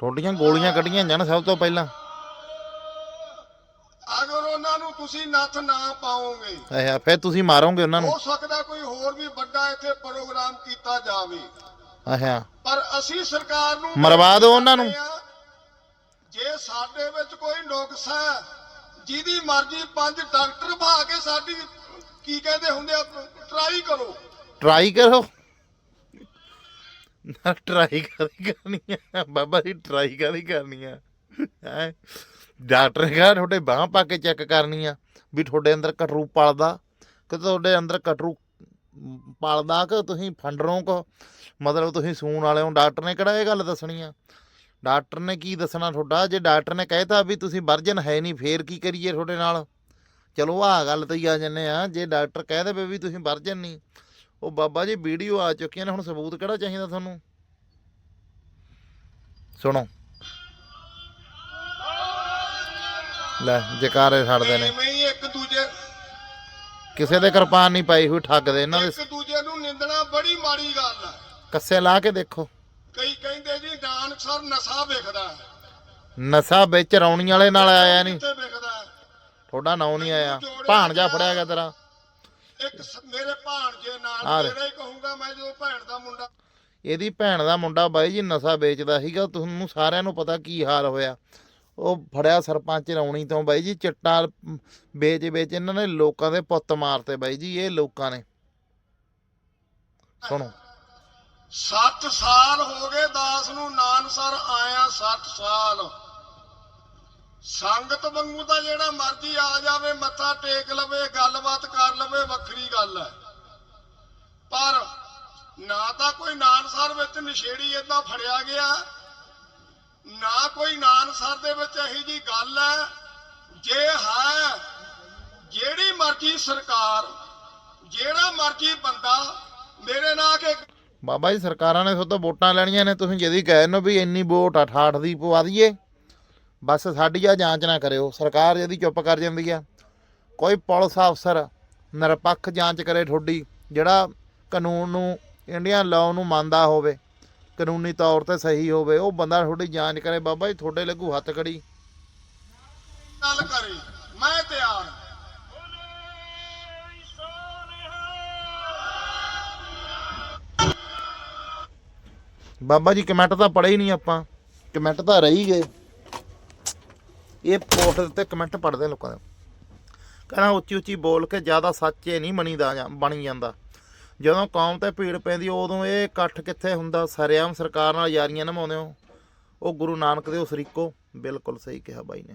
ਤੁਹਾਡੀਆਂ ਗੋਲੀਆਂ ਕੱਢੀਆਂ ਜਾਣ ਸਭ ਤੋਂ ਪਹਿਲਾਂ। ਅਗਰ ਉਹਨਾਂ ਨੂੰ ਤੁਸੀਂ ਨੱਥ ਨਾ ਪਾਓਗੇ ਅੱਛਾ ਫਿਰ ਤੁਸੀਂ ਮਾਰੋਗੇ ਉਹਨਾਂ ਨੂੰ। ਹੋ ਸਕਦਾ ਕੋਈ ਹੋਰ ਵੀ ਵੱਡਾ ਇੱਥੇ ਪ੍ਰੋਗਰਾਮ ਕੀਤਾ ਜਾਵੇ। ਅੱਛਾ ਪਰ ਅਸੀਂ ਸਰਕਾਰ ਨੂੰ ਮਰਵਾ ਦਿਓ ਉਹਨਾਂ ਨੂੰ। ਜੇ ਸਾਡੇ ਵਿੱਚ ਕੋਈ ਨੁਕਸ ਹੈ ਜਿਹਦੀ ਮਰਜ਼ੀ ਪੰਜ ਡਾਕਟਰ ਭਾ ਕੇ ਸਾਡੀ ਕੀ ਕਹਿੰਦੇ ਹੁੰਦੇ ਆ ਟਰਾਈ ਕਰੋ। ਟਰਾਈ ਕਰੋ। ਨਾ ਟਰਾਈ ਕਰੀ ਕਰਨੀ ਆ? ਬਾਬਾ ਜੀ ਟਰਾਈ ਕਰੀ ਕਰਨੀ ਆ? ਹੈ? ਡਾਕਟਰ ਨੇ ਕਿਹਾ ਤੁਹਾਡੇ ਬਾਹ ਪਾ ਕੇ ਚੈੱਕ ਕਰਨੀ ਆ ਵੀ ਤੁਹਾਡੇ ਅੰਦਰ ਕਟਰੂ ਪਲਦਾ, ਕਿ ਤੁਹਾਡੇ ਅੰਦਰ ਕਟਰੂ ਪਲਦਾ ਕਿ ਤੁਸੀਂ ਫੰਡਰੋਂ ਕੋ ਮਤਲਬ ਤੁਸੀਂ ਸੂਣ ਵਾਲੇ ਹੋ ਡਾਕਟਰ ਨੇ ਕਿਹੜਾ ਇਹ ਗੱਲ ਦੱਸਣੀ ਆ? ਡਾਕਟਰ ਨੇ ਕੀ ਦੱਸਣਾ ਤੁਹਾਡਾ? ਜੇ ਡਾਕਟਰ ਨੇ ਕਹਿਤਾ ਵੀ ਤੁਸੀਂ ਵਰਜਨ ਹੈ ਨਹੀਂ, ਫੇਰ ਕੀ ਕਰੀਏ ਤੁਹਾਡੇ ਨਾਲ? ਚਲੋ ਆਹ ਗੱਲ ਤੇ ਹੀ ਆ ਜੰਨੇ ਆ। ਜੇ ਡਾਕਟਰ ਕਹਿ ਦੇਵੇ ਵੀ ਤੁਸੀਂ ਵਰਜਨ ਨਹੀਂ ਉਹ ਬਾਬਾ ਜੀ ਵੀਡੀਓ ਆ ਚੁੱਕੀਆਂ ਨੇ ਹੁਣ ਸਬੂਤ ਕਿਹੜਾ ਚਾਹੀਦਾ ਤੁਹਾਨੂੰ? ਸੁਣੋ। ਲੈ ਜਕਾਰੇ ਛੱਡਦੇ ਨੇ। ਐਵੇਂ ਹੀ ਇੱਕ ਦੂਜੇ ਕਿਸੇ ਦੇ ਕਿਰਪਾਨ ਨਹੀਂ ਪਾਈ ਹੋਈ ਠੱਗਦੇ ਇਹਨਾਂ ਦੇ। ਇੱਕ ਦੂਜੇ ਨੂੰ ਨਿੰਦਣਾ ਬੜੀ ਮਾੜੀ ਗੱਲ ਹੈ ਕੱਸੇ ਲਾ ਕੇ ਦੇਖੋ। ਕਈ ਕਹਿੰਦੇ ਜੀ ਨਾਨਕ ਸਰ ਨਸ਼ਾ ਵੇਖਦਾ ਨਸ਼ਾ ਵਿੱਚ ਰੌਣੀ ਵਾਲੇ ਨਾਲ ਆਇਆ ਨਹੀਂ ਕਿੱਥੇ ਵੇਖਦਾ ਤੁਹਾਡਾ ਨਾਂ ਨਹੀਂ ਆਇਆ। ਭਾਣਜਾ ਫੜਿਆ ਗਿਆ ਤੇਰਾ। ਇੱਕ ਸ- ਮੇਰੇ ਭਾਣਜੇ ਆ ਨਾਲ ਲੈ। ਮੇਰਾ ਹੀ ਕਹੂੰਗਾ ਮੈਂ ਜਦੋਂ ਭੈਣ ਦਾ ਮੁੰਡਾ ਇਹਦੀ ਭੈਣ ਦਾ ਮੁੰਡਾ ਬਾਈ ਜੀ ਨਸ਼ਾ ਵੇਚਦਾ ਸੀਗਾ ਤੁਹਾਨੂੰ ਸਾਰਿਆਂ ਨੂੰ ਪਤਾ ਕੀ ਹਾਲ ਹੋਇਆ। ਉਹ ਫੜਿਆ ਸਰਪੰਚ ਰੌਣੀ ਤੋਂ ਬਾਈ ਜੀ ਚਿੱਟਾ ਵੇਚ ਵੇਚ ਇਹਨਾਂ ਨੇ ਲੋਕਾਂ ਦੇ ਪੁੱਤ ਮਾਰਤੇ ਬਾਈ ਜੀ ਇਹ ਲੋਕਾਂ ਨੇ। ਸੁਣੋ। 7 ਸਾਲ ਹੋ ਗਏ ਦਾਸ ਨੂੰ ਨਾਨਸਰ ਆਇਆ 60 ਸਾਲ। ਸੰਗਤ ਵਾਂਗੂ ਤਾਂ ਜਿਹੜਾ ਮਰਜ਼ੀ ਆ ਜਾਵੇ, ਮੱਥਾ ਟੇਕ ਲਵੇ, ਗੱਲਬਾਤ ਕਰ ਲਵੇ, ਵੱਖਰੀ ਗੱਲ ਹੈ। ਪਰ ਨਾ ਤਾਂ ਕੋਈ ਨਾਨਸਰ ਵਿੱਚ ਨਸ਼ੇੜੀ ਏਦਾਂ ਫੜਿਆ ਗਿਆ, ਨਾ ਕੋਈ ਨਾਨਸਰ ਦੇ ਵਿੱਚ ਇਹੀ ਜੀ ਗੱਲ ਹੈ, ਜੇ ਹੈ, ਜਿਹੜੀ ਮਰਜ਼ੀ ਸਰਕਾਰ, ਜਿਹੜਾ ਮਰਜ਼ੀ ਬੰਦਾ ਮੇਰੇ ਨਾਲ ਕੇ ਬਾਬਾ ਜੀ, ਸਰਕਾਰਾਂ ਨੇ ਤੁਹਾਡੇ ਤੋਂ ਵੋਟਾਂ ਲੈਣੀਆਂ ਨੇ, ਤੁਸੀਂ ਜਦੀ ਕਹੇ ਨੂੰ ਵੀ ਇੰਨੀ ਵੋਟ 68 ਦੀ ਪਵਾ ਦਈਏ। ਬਸ ਸਾਡੀ ਆ ਜਾਂਚ ਨਾ ਕਰਿਓ ਸਰਕਾਰ ਜਿਹਦੀ ਚੁੱਪ ਕਰ ਜਾਂਦੀ ਆ। ਕੋਈ ਪੁਲਿਸ ਅਫਸਰ ਨਿਰਪੱਖ ਜਾਂਚ ਕਰੇ ਤੁਹਾਡੀ ਜਿਹੜਾ ਕਾਨੂੰਨ ਨੂੰ ਇੰਡੀਅਨ ਲਾਅ ਨੂੰ ਮੰਨਦਾ ਹੋਵੇ ਕਾਨੂੰਨੀ ਤੌਰ ਤੇ ਸਹੀ ਹੋਵੇ ਉਹ ਬੰਦਾ ਤੁਹਾਡੀ ਜਾਂਚ ਕਰੇ ਬਾਬਾ ਜੀ ਤੁਹਾਡੇ ਲੱਗੂ ਹੱਥ ਕੜੀ ਗੱਲ ਕਰੇ ਮੈਂ ਤਿਆਰ। ਬਾਬਾ ਜੀ ਕਮੈਂਟ ਤਾਂ ਪੜ੍ਹੇ ਹੀ ਨਹੀਂ ਆਪਾਂ ਕਮੈਂਟ ਤਾਂ ਰਹੀ ਗਏ। ਇਹ ਪੋਸਟ ਤੇ ਕਮੈਂਟ ਪੜ੍ਹਦੇ ਲੋਕਾਂ ਦੇ। ਕਹਿੰਦਾ ਉੱਚੀ ਉੱਚੀ ਬੋਲ ਕੇ ਜ਼ਿਆਦਾ ਸੱਚੇ ਨਹੀਂ ਬਣੀਦਾ ਜਾਂ- ਬਣੀ ਜਾਂਦਾ। ਜਦੋਂ ਕੌਮ ਤੇ ਭੀੜ ਪੈਂਦੀ, ਉਦੋਂ ਇਹ ਇਕੱਠ ਕਿੱਥੇ ਹੁੰਦਾ? ਸਰਿਆਮ ਸਰਕਾਰ ਨਾਲ ਯਾਰੀਆਂ ਨਿਭਾਉਂਦੇ ਹੋ। ਉਹ ਗੁਰੂ ਨਾਨਕ ਦੇ ਸਰੀਕੋ। ਬਿਲਕੁਲ ਸਹੀ ਕਿਹਾ ਬਾਈ ਨੇ।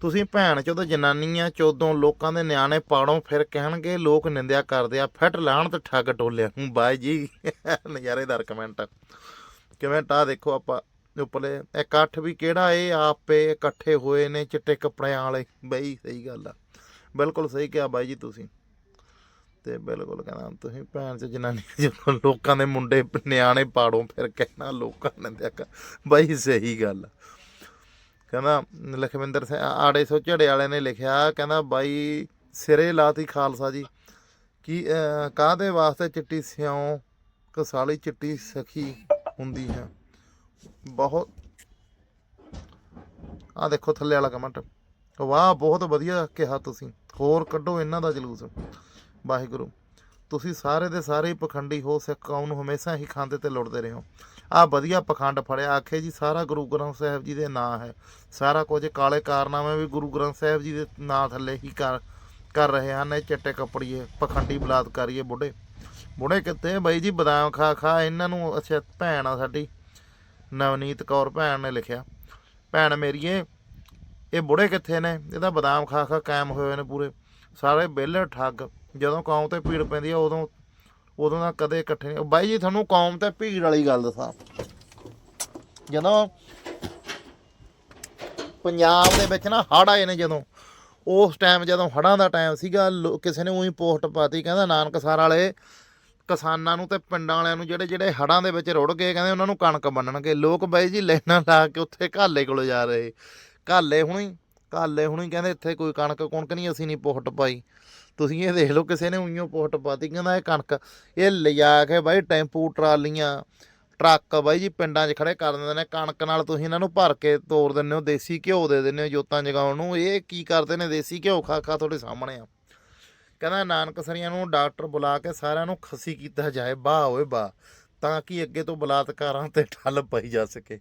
ਤੁਸੀਂ ਭੈਣ ਚੋਦ, ਜਨਾਨੀਆਂ ਚੋਦੋਂ, ਲੋਕਾਂ ਦੇ ਨਿਆਣੇ ਪਾੜੋਂ ਫਿਰ ਕਹਿਣਗੇ, ਲੋਕ ਨਿੰਦਿਆ ਕਰਦੇ ਆ, ਫਿੱਟ ਲਾਣ ਤੇ ਠੱਗ ਟੋਲਿਆ ਨੂੰ ਬਾਈ ਜੀ, ਨਜ਼ਾਰੇਦਾਰ ਕਮੈਂਟ ਕਮੈਂਟ ਆ, ਦੇਖੋ ਆਪਾਂ ਉੱਪਰਲੇ। ਇਕੱਠ ਵੀ ਕਿਹੜਾ ਇਹ? ਆਪੇ ਇਕੱਠੇ ਹੋਏ ਨੇ ਚਿੱਟੇ ਕੱਪੜਿਆਂ ਵਾਲੇ। ਬਈ, ਸਹੀ ਗੱਲ ਆ। ਬਿਲਕੁਲ ਸਹੀ ਕਿਹਾ ਬਾਈ ਜੀ ਤੁਸੀਂ। ਤੇ ਬਿਲਕੁਲ ਕਹਿੰਦਾ, ਤੁਸੀਂ ਭੈਣ ਚ ਜਨਾਨੀ ਜਦੋਂ ਲੋਕਾਂ ਦੇ ਮੁੰਡੇ ਨਿਆਣੇ ਪਾੜੋਂ, ਫਿਰ ਕਹਿਣਾ ਲੋਕਾਂ ਨੇ ਦੇਖਾ ਬਾਈ ਸਹੀ ਗੱਲ ਕਹਿੰਦਾ, ਲਖਵਿੰਦਰ ਸਿੰਘ ਆੜੇ ਸੋ ਝੜੇ ਵਾਲੇ ਨੇ ਲਿਖਿਆ, ਕਹਿੰਦਾ, ਬਾਈ ਸਿਰੇ ਲਾਤੀ ਖਾਲਸਾ ਜੀ। ਕੀ ਕਾਹਦੇ ਵਾਸਤੇ ਚਿੱਟੀ ਸਿਉਂ? ਕਸਾਲੀ ਚਿੱਟੀ ਸਖੀ ਹੁੰਦੀ ਹੈ। ਬਹੁਤ। ਆ ਦੇਖੋ ਥੱਲੇ ਵਾਲਾ ਕਮੈਂਟ ਵਾਹ, ਬਹੁਤ ਵਧੀਆ ਕਿਹਾ ਤੁਸੀਂ। ਹੋਰ ਕੱਢੋ ਇਹਨਾਂ ਦਾ ਜਲੂਸ। ਵਾਹਿਗੁਰੂ। ਤੁਸੀਂ ਸਾਰੇ ਦੇ ਸਾਰੇ ਪਖੰਡੀ ਹੋ, ਸਿੱਖ ਕੌਮ ਨੂੰ ਹਮੇਸ਼ਾ ਹੀ ਖਾਂਦੇ ਤੇ ਲੁੱਟਦੇ ਰਹੇ। ਹੋ ਆ ਵਧੀਆ ਪਖੰਡ ਫੜਿਆ, ਆਖੇ ਜੀ, ਸਾਰਾ ਗੁਰੂ ਗ੍ਰੰਥ ਸਾਹਿਬ ਜੀ ਦੇ ਨਾਂ ਹੈ। ਸਾਰਾ ਕੁਝ ਕਾਲੇ ਕਾਰਨਾਮੇ ਵੀ ਗੁਰੂ ਗ੍ਰੰਥ ਸਾਹਿਬ ਜੀ ਦੇ ਨਾਂ ਥੱਲੇ ਹੀ ਕਰ ਕਰ ਰਹੇ ਹਨ। ਇਹ ਚਿੱਟੇ ਕੱਪੜੀਏ, ਪਖੰਡੀ ਬਲਾਤਕਾਰੀਏ ਬੁੱਢੇ। ਬੁੱਢੇ ਕਿੱਥੇ? ਬਾਈ ਜੀ, ਬਦਾਮ ਖਾ ਖਾ, ਇਹਨਾਂ ਨੂੰ, ਅੱਛਾ, ਭੈਣ ਆ ਸਾਡੀ। ਨਵਨੀਤ ਕੌਰ ਭੈਣ ਨੇ ਲਿਖਿਆ, ਭੈਣ ਮੇਰੀਏ, ਇਹ ਬੁੜੇ ਕਿੱਥੇ ਨੇ? ਇਹਦਾ ਬਦਾਮ ਖਾ ਖਾ ਕਾਇਮ ਹੋਏ ਨੇ ਪੂਰੇ। ਸਾਰੇ ਵਿਹਲੇ ਠੱਗ। ਜਦੋਂ ਕੌਮ ਤੇ ਭੀੜ ਪੈਂਦੀ ਆ, ਉਦੋਂ ਉਦੋਂ ਦਾ ਕਦੇ ਇਕੱਠੇ ਨਹੀਂ। ਬਾਈ ਜੀ, ਤੁਹਾਨੂੰ ਕੌਮ ਤੇ ਭੀੜ ਵਾਲੀ ਗੱਲ ਦੱਸਾਂ। ਜਦੋਂ ਪੰਜਾਬ ਦੇ ਵਿੱਚ ਨਾ ਹੜ੍ਹ ਆਏ ਨੇ ਜਦੋਂ, ਉਸ ਟਾਈਮ ਜਦੋਂ ਹੜ੍ਹਾਂ ਦਾ ਟਾਈਮ ਸੀਗਾ ਕਿਸੇ ਨੇ ਉਹੀ ਪੋਸਟ ਪਾਤੀ, ਕਹਿੰਦਾ ਨਾਨਕ ਨਾਨਕਸਰ ਵਾਲੇ ਕਿਸਾਨਾਂ ਨੂੰ ਤੇ ਪਿੰਡਾਂ ਵਾਲਿਆਂ ਨੂੰ ਜਿਹੜੇ ਜਿਹੜੇ ਹੜ੍ਹਾਂ ਦੇ ਵਿੱਚ ਰੁੜ ਗਏ, ਕਹਿੰਦੇ ਉਹਨਾਂ ਨੂੰ ਕਣਕ ਬੰਨਣਗੇ ਲੋਕ ਬਾਈ ਜੀ ਲੈਣਾ ਲਾ ਕੇ ਉੱਥੇ ਘਾਲੇ ਕੋਲ ਜਾ ਰਹੇ। ਘਾਲੇ ਹੁਣੀ ਘਾਲੇ ਹੁਣੀ ਕਹਿੰਦੇ ਇੱਥੇ ਕੋਈ ਕਣਕ ਕੁਣਕ ਨਹੀਂ, ਅਸੀਂ ਨਹੀਂ ਪੋਸਟ ਪਾਈ। ਤੁਸੀਂ ਇਹ ਦੇਖ ਲਓ ਕਿਸੇ ਨੇ ਉਈਓ ਪੋਸਟ ਪਾਤੀ, ਕਹਿੰਦਾ ਇਹ ਕਣਕ, ਇਹ ਲਿਆ ਕੇ ਬਾਈ ਟੈਂਪੂ, ਟਰਾਲੀਆਂ, ਟਰੱਕ ਬਾਈ ਜੀ ਪਿੰਡਾਂ 'ਚ ਖੜੇ ਕਰ ਦਿੰਦੇ ਨੇ। ਕਣਕ ਨਾਲ ਤੁਸੀਂ ਇਹਨਾਂ ਨੂੰ ਭਰ ਕੇ ਤੋੜ ਦਿੰਦੇ ਹੋ, ਦੇਸੀ ਘਿਓ ਦੇ ਦਿੰਦੇ ਹੋ ਜੋਤਾਂ ਜਗਾਉਣ ਨੂੰ। ਇਹ ਕੀ ਕਰਦੇ ਨੇ, ਦੇਸੀ ਘਿਓ ਖਾ ਖਾ ਤੁਹਾਡੇ ਸਾਹਮਣੇ ਆ। ਕਹਿੰਦਾ ਨਾਨਕ ਸਰੀਆਂ ਨੂੰ ਡਾਕਟਰ ਬੁਲਾ ਕੇ ਸਾਰਿਆਂ ਨੂੰ ਖੱਸੀ ਕੀਤਾ ਜਾਏ, ਵਾਹ ਓਏ ਵਾਹ, ਤਾਂ ਕਿ ਅੱਗੇ ਤੋਂ ਬਲਾਤਕਾਰਾਂ ਤੇ ਠੱਲ ਪਈ ਜਾ ਸਕੇ।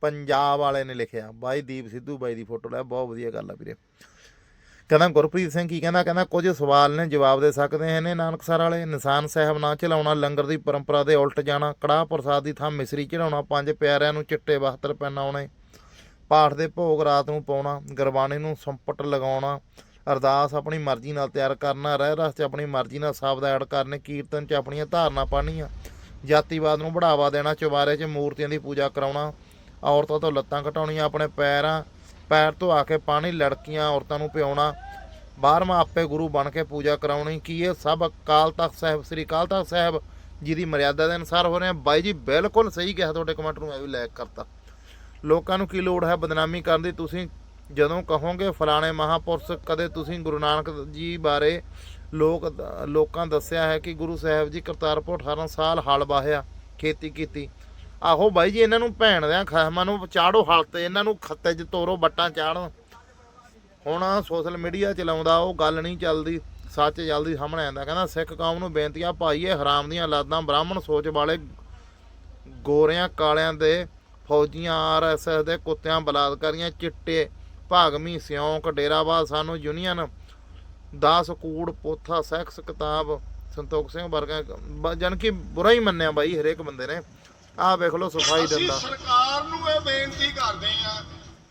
ਪੰਜਾਬ ਵਾਲੇ ਨੇ ਲਿਖਿਆ, ਬਾਈ ਦੀਪ ਸਿੱਧੂ ਬਾਈ ਦੀ ਫੋਟੋ ਲੈ, ਬਹੁਤ ਵਧੀਆ ਗੱਲ ਆ ਵੀਰੇ। ਕਹਿੰਦਾ ਗੁਰਪ੍ਰੀਤ ਸਿੰਘ ਕੀ ਕਹਿੰਦਾ ਕਹਿੰਦਾ ਕੁਝ ਸਵਾਲ ਨੇ, ਜਵਾਬ ਦੇ ਸਕਦੇ ਨੇ ਨਾਨਕਸਰ ਵਾਲੇ। ਨਿਸ਼ਾਨ ਸਾਹਿਬ ਨਾ ਚਲਾਉਣਾ, ਲੰਗਰ ਦੀ ਪਰੰਪਰਾ ਦੇ ਉਲਟ ਜਾਣਾ, ਕੜਾਹ ਪ੍ਰਸਾਦ ਦੀ ਥਾਂ ਮਿਸਰੀ ਚੜਾਉਣਾ ਪੰਜ ਪਿਆਰਿਆਂ ਨੂੰ ਚਿੱਟੇ ਵਸਤਰ ਪਹਿਨਾਉਣੇ, ਪਾਠ ਦੇ ਭੋਗ ਰਾਤ ਨੂੰ ਪਾਉਣਾ, ਗੁਰਬਾਣੀ ਨੂੰ ਸੰਪਟ ਲਗਾਉਣਾ ਅਰਦਾਸ ਆਪਣੀ ਮਰਜ਼ੀ ਨਾਲ ਤਿਆਰ ਕਰਨਾ, ਰਹਿ ਰਸ 'ਚ ਆਪਣੀ ਮਰਜ਼ੀ ਨਾਲ ਸ਼ਬਦ ਐਡ ਕਰਨੇ, ਕੀਰਤਨ 'ਚ ਆਪਣੀਆਂ ਧਾਰਨਾ ਪੜ੍ਹਨੀਆਂ ਜਾਤੀਵਾਦ ਨੂੰ ਬੜਾਵਾ ਦੇਣਾ, ਚੁਬਾਰੇ 'ਚ ਮੂਰਤੀਆਂ ਦੀ ਪੂਜਾ ਕਰਾਉਣਾ, ਔਰਤਾਂ ਤੋਂ ਲੱਤਾਂ ਘਟਾਉਣੀਆਂ ਆਪਣੇ ਪੈਰਾਂ, ਪੈਰ ਤੋਂ ਆ ਕੇ ਪਾਣੀ, ਲੜਕੀਆਂ, ਔਰਤਾਂ ਨੂੰ ਪਿਆਉਣਾ, ਬਾਰਵਾਂ ਆਪੇ ਗੁਰੂ ਬਣ ਕੇ ਪੂਜਾ ਕਰਾਉਣੀ, ਕੀ ਇਹ ਸਭ ਅਕਾਲ ਤਖਤ ਸਾਹਿਬ, ਸ੍ਰੀ ਅਕਾਲ ਤਖਤ ਸਾਹਿਬ ਜੀ ਦੀ ਮਰਿਆਦਾ ਦੇ ਅਨੁਸਾਰ ਹੋ ਰਿਹਾ? ਬਾਈ ਜੀ, ਬਿਲਕੁਲ ਸਹੀ ਕਿਹਾ, ਤੁਹਾਡੇ ਕਮੈਂਟ ਨੂੰ ਮੈਂ ਵੀ ਲਾਇਕ ਕਰਤਾ। ਲੋਕਾਂ ਨੂੰ ਕੀ ਲੋੜ ਹੈ ਬਦਨਾਮੀ ਕਰਨ ਦੀ? ਤੁਸੀਂ ਜਦੋਂ ਕਹੋਗੇ ਫਲਾਣੇ ਮਹਾਪੁਰਸ਼, ਕਦੇ ਤੁਸੀਂ ਗੁਰੂ ਨਾਨਕ ਜੀ ਬਾਰੇ ਲੋਕ, ਲੋਕਾਂ ਦੱਸਿਆ ਹੈ ਕਿ ਗੁਰੂ ਸਾਹਿਬ ਜੀ ਕਰਤਾਰਪੁਰ 18 ਸਾਲ ਹਲ ਵਾਹਿਆ, ਖੇਤੀ ਕੀਤੀ। ਆਹੋ ਬਾਈ ਜੀ, ਇਹਨਾਂ ਨੂੰ ਭੈਣ ਦਿਆਂ ਖਸਮਾਂ ਨੂੰ ਚਾੜੋ ਹਲ ਤੇ, ਇਹਨਾਂ ਨੂੰ ਖੱਤੇ 'ਚ ਤੋਰੋ ਬੱਟਾਂ ਚਾੜਨ। ਹੁਣ ਸੋਸ਼ਲ ਮੀਡੀਆ ਚਲਾਉਂਦਾ, ਉਹ ਗੱਲ ਨਹੀਂ ਚੱਲਦੀ, ਸੱਚ ਜਲਦੀ ਸਾਹਮਣੇ ਆਉਂਦਾ, ਕਹਿੰਦਾ ਸਿੱਖ ਕੌਮ ਨੂੰ ਬੇਨਤੀ ਆ ਭਾਈ ਇਹ ਹਰਾਮ ਦੀਆਂ ਲਾਦਾਂ, ਬ੍ਰਾਹਮਣ ਸੋਚ ਵਾਲੇ ਗੋਰਿਆਂ ਕਾਲਿਆਂ ਦੇ ਫੌਜੀਆਂ ਆਰਐਸਐਸ ਦੇ ਕੁੱਤਿਆਂ, ਬਲਾਤਕਾਰੀਆਂ, ਚਿੱਟੇ ਭਾਗਮੀ ਸਿਉਂਕ ਡੇਰਾਬਾਦ ਸਾਨੂੰ ਯੂਨੀਅਨ 10 ਕੂੜ ਪੋਥਾ ਸੈਕਸ ਕਿਤਾਬ ਸੰਤੋਖ ਸਿੰਘ ਵਰਗਾ ਜਾਣੀ ਕਿ ਬੁਰਾ ਹੀ ਮੰਨਿਆ ਬਾਈ ਹਰੇਕ ਬੰਦੇ ਨੇ। ਆਹ ਵੇਖ ਲਓ ਸਫ਼ਾਈ ਦਿੰਦਾ। ਸਰਕਾਰ ਨੂੰ ਇਹ ਬੇਨਤੀ ਕਰਦੇ ਆ